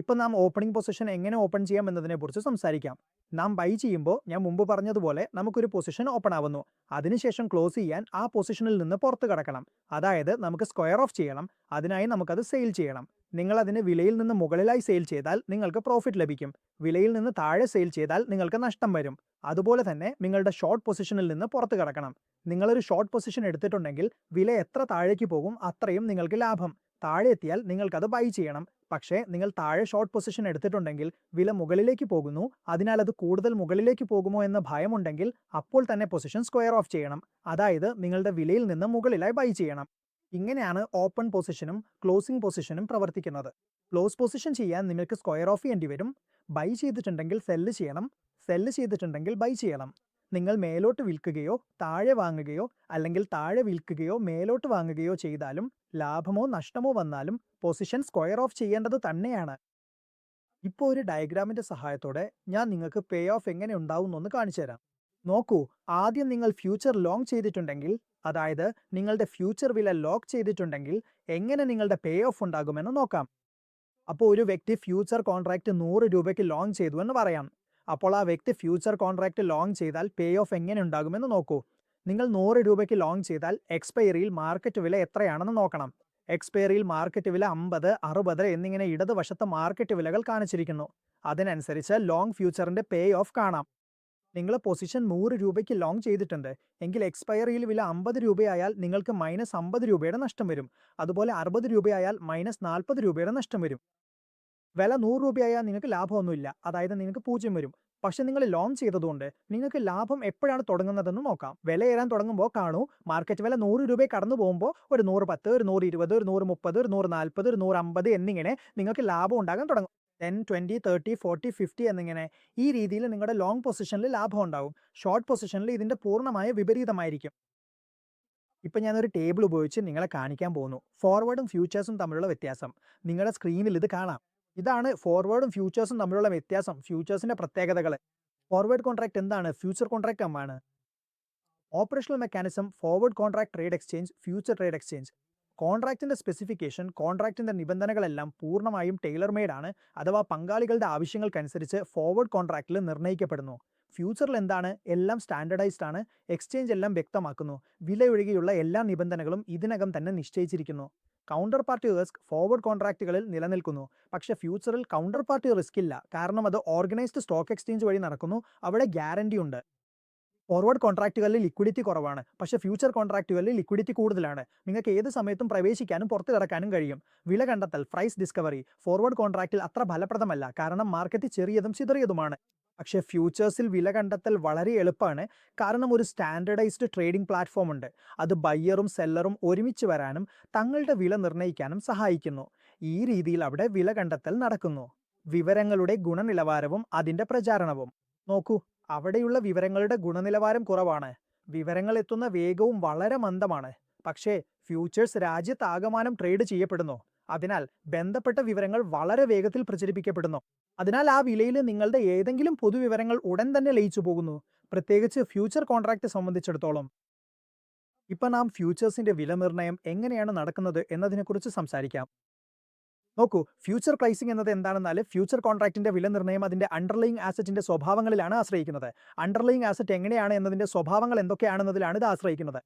ഇപ്പം നാം ഓപ്പണിംഗ് പൊസിഷൻ എങ്ങനെ ഓപ്പൺ ചെയ്യാം എന്നതിനെക്കുറിച്ച് സംസാരിക്കാം. നാം ബൈ ചെയ്യുമ്പോൾ ഞാൻ മുമ്പ് പറഞ്ഞതുപോലെ നമുക്കൊരു പൊസിഷൻ ഓപ്പൺ ആവുന്നു. അതിനുശേഷം ക്ലോസ് ചെയ്യാൻ ആ പൊസിഷനിൽ നിന്ന് പുറത്ത് കടക്കണം. അതായത് നമുക്ക് സ്ക്വയർ ഓഫ് ചെയ്യണം. അതിനായി നമുക്കത് സെയിൽ ചെയ്യണം. നിങ്ങൾ അതിന് വിലയിൽ നിന്ന് മുകളിലായി സെയിൽ ചെയ്താൽ നിങ്ങൾക്ക് പ്രോഫിറ്റ് ലഭിക്കും. വിലയിൽ നിന്ന് താഴെ സെയിൽ ചെയ്താൽ നിങ്ങൾക്ക് നഷ്ടം വരും. അതുപോലെ തന്നെ നിങ്ങളുടെ ഷോർട്ട് പൊസിഷനിൽ നിന്ന് പുറത്ത് കടക്കണം. നിങ്ങളൊരു ഷോർട്ട് പൊസിഷൻ എടുത്തിട്ടുണ്ടെങ്കിൽ വില എത്ര താഴേക്ക് പോകും അത്രയും നിങ്ങൾക്ക് ലാഭം. താഴെ എത്തിയാൽ നിങ്ങൾക്കത് ബൈ ചെയ്യണം. പക്ഷേ നിങ്ങൾ താഴെ ഷോർട്ട് പൊസിഷൻ എടുത്തിട്ടുണ്ടെങ്കിൽ വില മുകളിലേക്ക് പോകുന്നു. അതിനാൽ അത് കൂടുതൽ മുകളിലേക്ക് പോകുമോ എന്ന ഭയമുണ്ടെങ്കിൽ അപ്പോൾ തന്നെ പൊസിഷൻ സ്ക്വയർ ഓഫ് ചെയ്യണം. അതായത് നിങ്ങളുടെ വിലയിൽ നിന്ന് മുകളിലായി ബൈ ചെയ്യണം. ഇങ്ങനെയാണ് ഓപ്പൺ പൊസിഷനും ക്ലോസിംഗ് പൊസിഷനും പ്രവർത്തിക്കുന്നത്. ക്ലോസ് പൊസിഷൻ ചെയ്യാൻ നിങ്ങൾക്ക് സ്ക്വയർ ഓഫ് ചെയ്യേണ്ടി വരും. ബൈ ചെയ്തിട്ടുണ്ടെങ്കിൽ സെല്ല് ചെയ്യണം. സെല്ല് ചെയ്തിട്ടുണ്ടെങ്കിൽ ബൈ ചെയ്യണം. നിങ്ങൾ മേലോട്ട് വിൽക്കുകയോ താഴെ വാങ്ങുകയോ അല്ലെങ്കിൽ താഴെ വിൽക്കുകയോ മേലോട്ട് വാങ്ങുകയോ ചെയ്താലും ലാഭമോ നഷ്ടമോ വന്നാലും പൊസിഷൻ സ്ക്വയർ ഓഫ് ചെയ്യേണ്ടത് തന്നെയാണ്. ഇപ്പോൾ ഒരു ഡയഗ്രാമിന്റെ സഹായത്തോടെ ഞാൻ നിങ്ങൾക്ക് പേ ഓഫ് എങ്ങനെ ഉണ്ടാവുമെന്ന് കാണിച്ചു തരാം. നോക്കൂ ആദ്യം നിങ്ങൾ ഫ്യൂച്ചർ ലോങ് ചെയ്തിട്ടുണ്ടെങ്കിൽ അതായത് നിങ്ങളുടെ ഫ്യൂച്ചർ വില ലോക്ക് ചെയ്തിട്ടുണ്ടെങ്കിൽ എങ്ങനെ നിങ്ങളുടെ പേ ഓഫ് ഉണ്ടാകുമെന്ന് നോക്കാം. അപ്പോൾ ഒരു വ്യക്തി ഫ്യൂച്ചർ കോൺട്രാക്റ്റ് നൂറ് രൂപയ്ക്ക് ലോങ് ചെയ്തു എന്ന് പറയാം. അപ്പോൾ ആ വ്യക്തി ഫ്യൂച്ചർ കോൺട്രാക്റ്റ് ലോങ് ചെയ്താൽ പേ ഓഫ് എങ്ങനെ ഉണ്ടാകുമെന്ന് നോക്കൂ. നിങ്ങൾ നൂറ് രൂപയ്ക്ക് ലോങ് ചെയ്താൽ എക്സ്പയറിയിൽ മാർക്കറ്റ് വില എത്രയാണെന്ന് നോക്കണം. എക്സ്പയറിയിൽ മാർക്കറ്റ് വില അമ്പത് അറുപത് എന്നിങ്ങനെ ഇടതുവശത്ത് മാർക്കറ്റ് വിലകൾ കാണിച്ചിരിക്കുന്നു. അതിനനുസരിച്ച് ലോങ് ഫ്യൂച്ചറിന്റെ പേ ഓഫ് കാണാം. നിങ്ങൾ പൊസിഷൻ നൂറ് രൂപയ്ക്ക് ലോങ് ചെയ്തിട്ടുണ്ട്. എങ്കിൽ എക്സ്പയറിയിൽ വില അമ്പത് രൂപയായാൽ നിങ്ങൾക്ക് മൈനസ് അമ്പത് രൂപയുടെ നഷ്ടം വരും. അതുപോലെ അറുപത് രൂപയായാൽ മൈനസ് നാൽപ്പത് രൂപയുടെ നഷ്ടം വരും. വില നൂറ് രൂപയായാൽ നിങ്ങൾക്ക് ലാഭമൊന്നുമില്ല. അതായത് നിങ്ങൾക്ക് പൂജ്യം വരും. പക്ഷെ നിങ്ങൾ ലോൺ ചെയ്തതുകൊണ്ട് നിങ്ങൾക്ക് ലാഭം എപ്പോഴാണ് തുടങ്ങുന്നതെന്ന് നോക്കാം. വില ഏറാൻ തുടങ്ങുമ്പോൾ കാണൂ. മാർക്കറ്റ് വില നൂറ് രൂപയെ കടന്നു പോകുമ്പോൾ ഒരു നൂറ് പത്ത് ഒരു നൂറ് ഇരുപത് ഒരു നൂറ് മുപ്പത് ഒരു നൂറ് നാൽപ്പത് ഒരു നൂറ് അമ്പത് എന്നിങ്ങനെ നിങ്ങൾക്ക് ലാഭം ഉണ്ടാകാൻ തുടങ്ങും. Ten twenty thirty forty fifty എന്നിങ്ങനെ ഈ രീതിയിൽ നിങ്ങളുടെ ലോങ് പൊസിഷനിൽ ലാഭം ഉണ്ടാകും ഷോർട്ട് പൊസിഷനിൽ ഇതിന്റെ പൂർണമായ വിപരീതമായിരിക്കും. ഇപ്പം ഞാനൊരു ടേബിൾ ഉപയോഗിച്ച് നിങ്ങളെ കാണിക്കാൻ പോകുന്നു. ഫോർവേഡും ഫ്യൂച്ചേഴ്സും തമ്മിലുള്ള വ്യത്യാസം. നിങ്ങളുടെ സ്ക്രീനിൽ ഇത് കാണാം. ഇതാണ് ഫോർവേഡും ഫ്യൂച്ചേഴ്സും തമ്മിലുള്ള വ്യത്യാസം ഫ്യൂച്ചേഴ്സിന്റെ പ്രത്യേകതകൾ ഫോർവേഡ് കോൺട്രാക്ട് എന്താണ്? ഫ്യൂച്ചർ കോൺട്രാക്ട് എന്താണ് operational mechanism forward contract trade exchange future trade exchange കോൺട്രാക്റ്റിന്റെ specification കോൺട്രാക്റ്റിന്റെ നിബന്ധനകളെല്ലാം പൂർണമായും ടൈലർ മെയ്ഡ് ആണ്. അഥവാ പങ്കാളികളുടെ ആവശ്യങ്ങൾക്കനുസരിച്ച് ഫോർവേഡ് കോൺട്രാക്റ്റിൽ നിർണയിക്കപ്പെടുന്നു. ഫ്യൂച്ചറിൽ എന്താണ്? എല്ലാം സ്റ്റാൻഡർഡൈസ്ഡ് ആണ്. എക്സ്ചേഞ്ച് എല്ലാം വ്യക്തമാക്കുന്നു. വിലയൊഴികെയുള്ള എല്ലാ നിബന്ധനകളും ഇതിനകം തന്നെ നിശ്ചയിച്ചിരിക്കുന്നു. കൗണ്ടർ പാർട്ടി റിസ്ക് ഫോർവേഡ് കോൺട്രാക്റ്റുകളിൽ നിലനിൽക്കുന്നു. പക്ഷേ ഫ്യൂച്ചറിൽ കൗണ്ടർ പാർട്ടി റിസ്ക് ഇല്ല. കാരണം അത് ഓർഗനൈസ്ഡ് സ്റ്റോക്ക് എക്സ്ചേഞ്ച് വഴി നടക്കുന്നു. അവിടെ ഗ്യാരണ്ടി ഉണ്ട്. ഫോർവേഡ് കോൺട്രാക്റ്റുകളിൽ ലിക്വിഡിറ്റി കുറവാണ്. പക്ഷെ ഫ്യൂച്ചർ കോൺട്രാക്റ്റുകളിൽ ലിക്വിഡിറ്റി കൂടുതലാണ്. നിങ്ങൾക്ക് ഏത് സമയത്തും പ്രവേശിക്കാനും പുറത്തിറക്കാനും കഴിയും. വില കണ്ടെത്തൽ പ്രൈസ് ഡിസ്കവറി ഫോർവേഡ് കോൺട്രാക്റ്റിൽ അത്ര ഫലപ്രദമല്ല. കാരണം മാർക്കറ്റ് ചെറിയതും ചിതറിയതുമാണ്. പക്ഷേ ഫ്യൂച്ചേഴ്സിൽ വില കണ്ടെത്തൽ വളരെ എളുപ്പമാണ് കാരണം ഒരു സ്റ്റാൻഡേർഡൈസ്ഡ് ട്രേഡിംഗ് പ്ലാറ്റ്ഫോം ഉണ്ട്. അത് ബയ്യറും സെല്ലറും ഒരുമിച്ച് വരാനും തങ്ങളുടെ വില നിർണയിക്കാനും സഹായിക്കുന്നു. ഈ രീതിയിൽ അവിടെ വില കണ്ടെത്തൽ നടക്കുന്നു. വിവരങ്ങളുടെ ഗുണനിലവാരവും അതിന്റെ പ്രചാരണവും. നോക്കൂ അവിടെയുള്ള വിവരങ്ങളുടെ ഗുണനിലവാരം കുറവാണ്. വിവരങ്ങൾ എത്തുന്ന വേഗവും വളരെ മന്ദമാണ്. പക്ഷേ ഫ്യൂച്ചേഴ്സ് രാജ്യത്താകമാനം ട്രേഡ് ചെയ്യപ്പെടുന്നു. അതിനാൽ ബന്ധപ്പെട്ട വിവരങ്ങൾ വളരെ വേഗത്തിൽ പ്രചരിപ്പിക്കപ്പെടുന്നു. അതിനാൽ ആ വിലയിൽ നിങ്ങളുടെ ഏതെങ്കിലും പൊതുവിവരങ്ങൾ ഉടൻ തന്നെ ലയിച്ചു പോകുന്നു. പ്രത്യേകിച്ച് ഫ്യൂച്ചർ കോൺട്രാക്ട് സംബന്ധിച്ചിടത്തോളം. ഇപ്പൊ നാം ഫ്യൂച്ചേഴ്സിന്റെ വില നിർണയം എങ്ങനെയാണ് നടക്കുന്നത് എന്നതിനെക്കുറിച്ച് സംസാരിക്കാം. നോക്കൂ ഫ്യൂച്ചർ പ്രൈസിംഗ് എന്നത് എന്താണെന്നാൽ ഫ്യൂച്ചർ കോൺട്രാക്റ്റിന്റെ വില നിർണയം അതിന്റെ അണ്ടർലൈങ് ആസറ്റിന്റെ സ്വഭാവങ്ങളിലാണ് ആശ്രയിക്കുന്നത്. അണ്ടർലൈങ് ആസറ്റ് എങ്ങനെയാണ് എന്നതിന്റെ സ്വഭാവങ്ങൾ എന്തൊക്കെയാണെന്നതിലാണ് ഇത് ആശ്രയിക്കുന്നത്.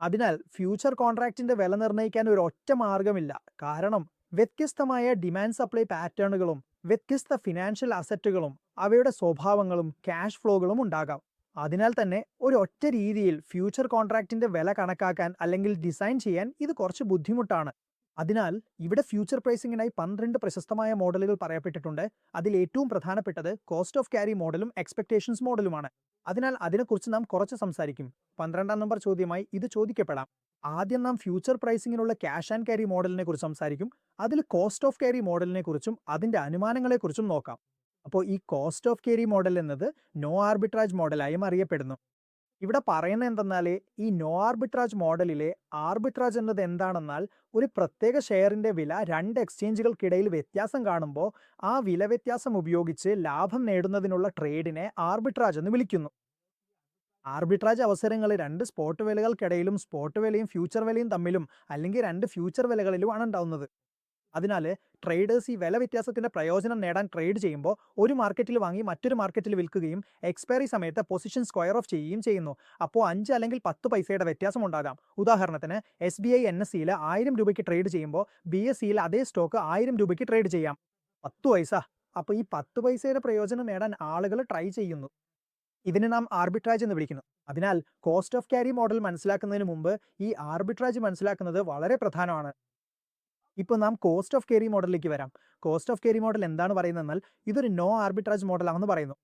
അതിനാൽ ഫ്യൂച്ചർ കോൺട്രാക്റ്റിന്റെ വില നിർണയിക്കാൻ ഒരു ഒറ്റ മാർഗമില്ല കാരണം വ്യത്യസ്തമായ ഡിമാൻഡ് സപ്ലൈ പാറ്റേണുകളും വ്യത്യസ്ത ഫിനാൻഷ്യൽ അസറ്റുകളും അവയുടെ സ്വഭാവങ്ങളും ക്യാഷ് ഫ്ലോകളും ഉണ്ടാകാം. അതിനാൽ തന്നെ ഒരു ഒറ്റ രീതിയിൽ ഫ്യൂച്ചർ കോൺട്രാക്റ്റിന്റെ വില കണക്കാക്കാൻ അല്ലെങ്കിൽ ഡിസൈൻ ചെയ്യാൻ ഇത് കുറച്ച് ബുദ്ധിമുട്ടാണ്. അതിനാൽ ഇവിടെ ഫ്യൂച്ചർ പ്രൈസിംഗിനായി പന്ത്രണ്ട് പ്രശസ്തമായ മോഡലുകൾ പറയപ്പെട്ടിട്ടുണ്ട്. അതിൽ ഏറ്റവും പ്രധാനപ്പെട്ടത് കോസ്റ്റ് ഓഫ് ക്യാരി മോഡലും എക്സ്പെക്ടേഷൻസ് മോഡലുമാണ് അതിനാൽ അതിനെക്കുറിച്ച് നാം കുറച്ച് സംസാരിക്കും. പന്ത്രണ്ടാം നമ്പർ ചോദ്യമായി ഇത് ചോദിക്കപ്പെടാം. ആദ്യം നാം ഫ്യൂച്ചർ പ്രൈസിങ്ങിനുള്ള ക്യാഷ് ആൻഡ് ക്യാരി മോഡലിനെ കുറിച്ച് സംസാരിക്കും. അതിൽ കോസ്റ്റ് ഓഫ് ക്യാരി മോഡലിനെ കുറിച്ചും അതിന്റെ അനുമാനങ്ങളെക്കുറിച്ചും നോക്കാം. അപ്പോൾ ഈ കോസ്റ്റ് ഓഫ് ക്യാരി മോഡൽ എന്നത് നോ ആർബിട്രാജ് മോഡലായും അറിയപ്പെടുന്നു. ഇവിടെ പറയുന്നത് എന്തെന്നാൽ ഈ നോ ആർബിട്രാജ് മോഡലിലെ ആർബിട്രാജ് എന്നത് എന്താണെന്നാൽ ഒരു പ്രത്യേക ഷെയറിന്റെ വില രണ്ട് എക്സ്ചേഞ്ചുകൾക്കിടയിൽ വ്യത്യാസം കാണുമ്പോൾ ആ വില വ്യത്യാസം ഉപയോഗിച്ച് ലാഭം നേടുന്നതിനുള്ള ട്രേഡിനെ ആർബിട്രാജ് എന്ന് വിളിക്കുന്നു. ആർബിട്രാജ് അവസരങ്ങൾ രണ്ട് സ്പോട്ട് വിലകൾക്കിടയിലും സ്പോട്ട് വിലയും ഫ്യൂച്ചർ വിലയും തമ്മിലും അല്ലെങ്കിൽ രണ്ട് ഫ്യൂച്ചർ വിലകളിലുമാണ് ഉണ്ടാവുന്നത്. അതിനാൽ ട്രേഡേഴ്സ് ഈ വില വ്യത്യാസത്തിന്റെ പ്രയോജനം നേടാൻ ട്രേഡ് ചെയ്യുമ്പോൾ ഒരു മാർക്കറ്റിൽ വാങ്ങി മറ്റൊരു മാർക്കറ്റിൽ വിൽക്കുകയും എക്സ്പയറി സമയത്ത് പൊസിഷൻ സ്ക്വയർ ഓഫ് ചെയ്യുകയും ചെയ്യുന്നു. അപ്പോൾ അഞ്ച് അല്ലെങ്കിൽ പത്ത് പൈസയുടെ വ്യത്യാസം ഉണ്ടാകാം. ഉദാഹരണത്തിന് S B I N S സിയിൽ ആയിരം രൂപയ്ക്ക് ട്രേഡ് ചെയ്യുമ്പോൾ ബി എസ് സിയിൽ അതേ സ്റ്റോക്ക് ആയിരം രൂപയ്ക്ക് ട്രേഡ് ചെയ്യാം. പത്ത് പൈസ. അപ്പോൾ ഈ പത്ത് പൈസയുടെ പ്രയോജനം നേടാൻ ആളുകൾ ട്രൈ ചെയ്യുന്നു. ഇതിനെ നാം ആർബിട്രാജ് എന്ന് വിളിക്കുന്നു. അതിനാൽ കോസ്റ്റ് ഓഫ് ക്യാരി മോഡൽ മനസ്സിലാക്കുന്നതിന് മുമ്പ് ഈ ആർബിട്രാജ് മനസ്സിലാക്കുന്നത് വളരെ പ്രധാനമാണ്. ഇപ്പോൾ നാം കോസ്റ്റ് ഓഫ് കെയറി മോഡലിലേക്ക് വരാം. കോസ്റ്റ് ഓഫ് കെയറി മോഡൽ എന്താണ് പറയുന്നതെന്നാൽ ഇതൊരു നോ ആർബിട്രാജ് മോഡലാണെന്ന് പറയുന്നു.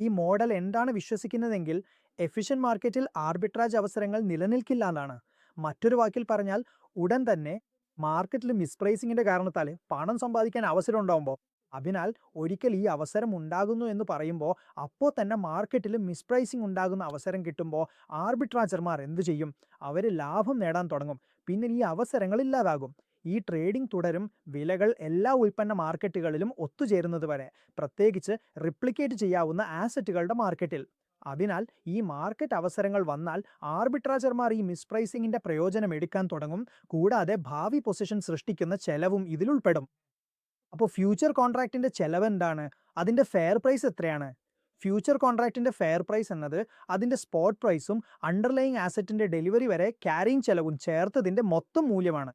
ഈ മോഡൽ എന്താണ് വിശ്വസിക്കുന്നതെങ്കിൽ എഫിഷ്യൻ മാർക്കറ്റിൽ ആർബിട്രാജ് അവസരങ്ങൾ നിലനിൽക്കില്ല എന്നാണ്. മറ്റൊരു വാക്കിൽ പറഞ്ഞാൽ ഉടൻ തന്നെ മാർക്കറ്റിൽ മിസ്പ്രൈസിങ്ങിന്റെ കാരണത്താൽ പണം സമ്പാദിക്കാൻ അവസരം ഉണ്ടാകുമ്പോൾ അതിനാൽ ഒരിക്കൽ ഈ അവസരം ഉണ്ടാകുന്നു എന്ന് പറയുമ്പോൾ അപ്പോൾ തന്നെ മാർക്കറ്റിൽ മിസ്പ്രൈസിംഗ് ഉണ്ടാകുന്ന അവസരം കിട്ടുമ്പോൾ ആർബിട്രാജർമാർ എന്തു ചെയ്യും? അവർ ലാഭം നേടാൻ തുടങ്ങും. പിന്നെ ഈ അവസരങ്ങൾ ഇല്ലാതാകും. ഈ ട്രേഡിംഗ് തുടരും വിലകൾ എല്ലാ ഉൽപ്പന്ന മാർക്കറ്റുകളിലും ഒത്തുചേരുന്നത് വരെ പ്രത്യേകിച്ച് റിപ്ലിക്കേറ്റ് ചെയ്യാവുന്ന ആസറ്റുകളുടെ മാർക്കറ്റിൽ അതിനാൽ ഈ മാർക്കറ്റ് അവസരങ്ങൾ വന്നാൽ ആർബിട്രാജർമാർ ഈ മിസ്പ്രൈസിംഗിന്റെ പ്രയോജനം എടുക്കാൻ തുടങ്ങും. കൂടാതെ ഭാവി പൊസിഷൻ സൃഷ്ടിക്കുന്ന ചെലവും ഇതിൽ ഉൾപ്പെടും അപ്പോൾ ഫ്യൂച്ചർ കോൺട്രാക്റ്റിന്റെ ചെലവ് എന്താണ് അതിന്റെ ഫെയർ പ്രൈസ് എത്രയാണ്? ഫ്യൂച്ചർ കോൺട്രാക്റ്റിന്റെ ഫെയർ പ്രൈസ് എന്നത് അതിന്റെ സ്പോട്ട് പ്രൈസും അണ്ടർലൈങ് ആസറ്റിന്റെ ഡെലിവറി വരെ ക്യാരിങ് ചെലവും ചേർത്തതിന്റെ മൊത്തം മൂല്യമാണ്.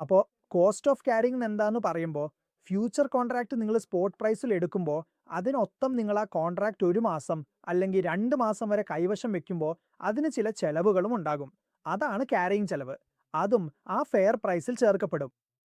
അപ്പോൾ കോസ്റ്റ് ഓഫ് ക്യാരിങ് എന്താന്ന് പറയുമ്പോൾ ഫ്യൂച്ചർ കോൺട്രാക്റ്റ് നിങ്ങൾ സ്പോട്ട് പ്രൈസിൽ എടുക്കുമ്പോൾ അതിനൊത്തം നിങ്ങൾ ആ കോൺട്രാക്റ്റ് ഒരു മാസം അല്ലെങ്കിൽ രണ്ട് മാസം വരെ കൈവശം വെക്കുമ്പോൾ അതിന് ചില ചെലവുകളും ഉണ്ടാകും. അതാണ് ക്യാരിങ് ചെലവ്. അതും ആ ഫെയർ പ്രൈസിൽ ചേർക്കപ്പെടും.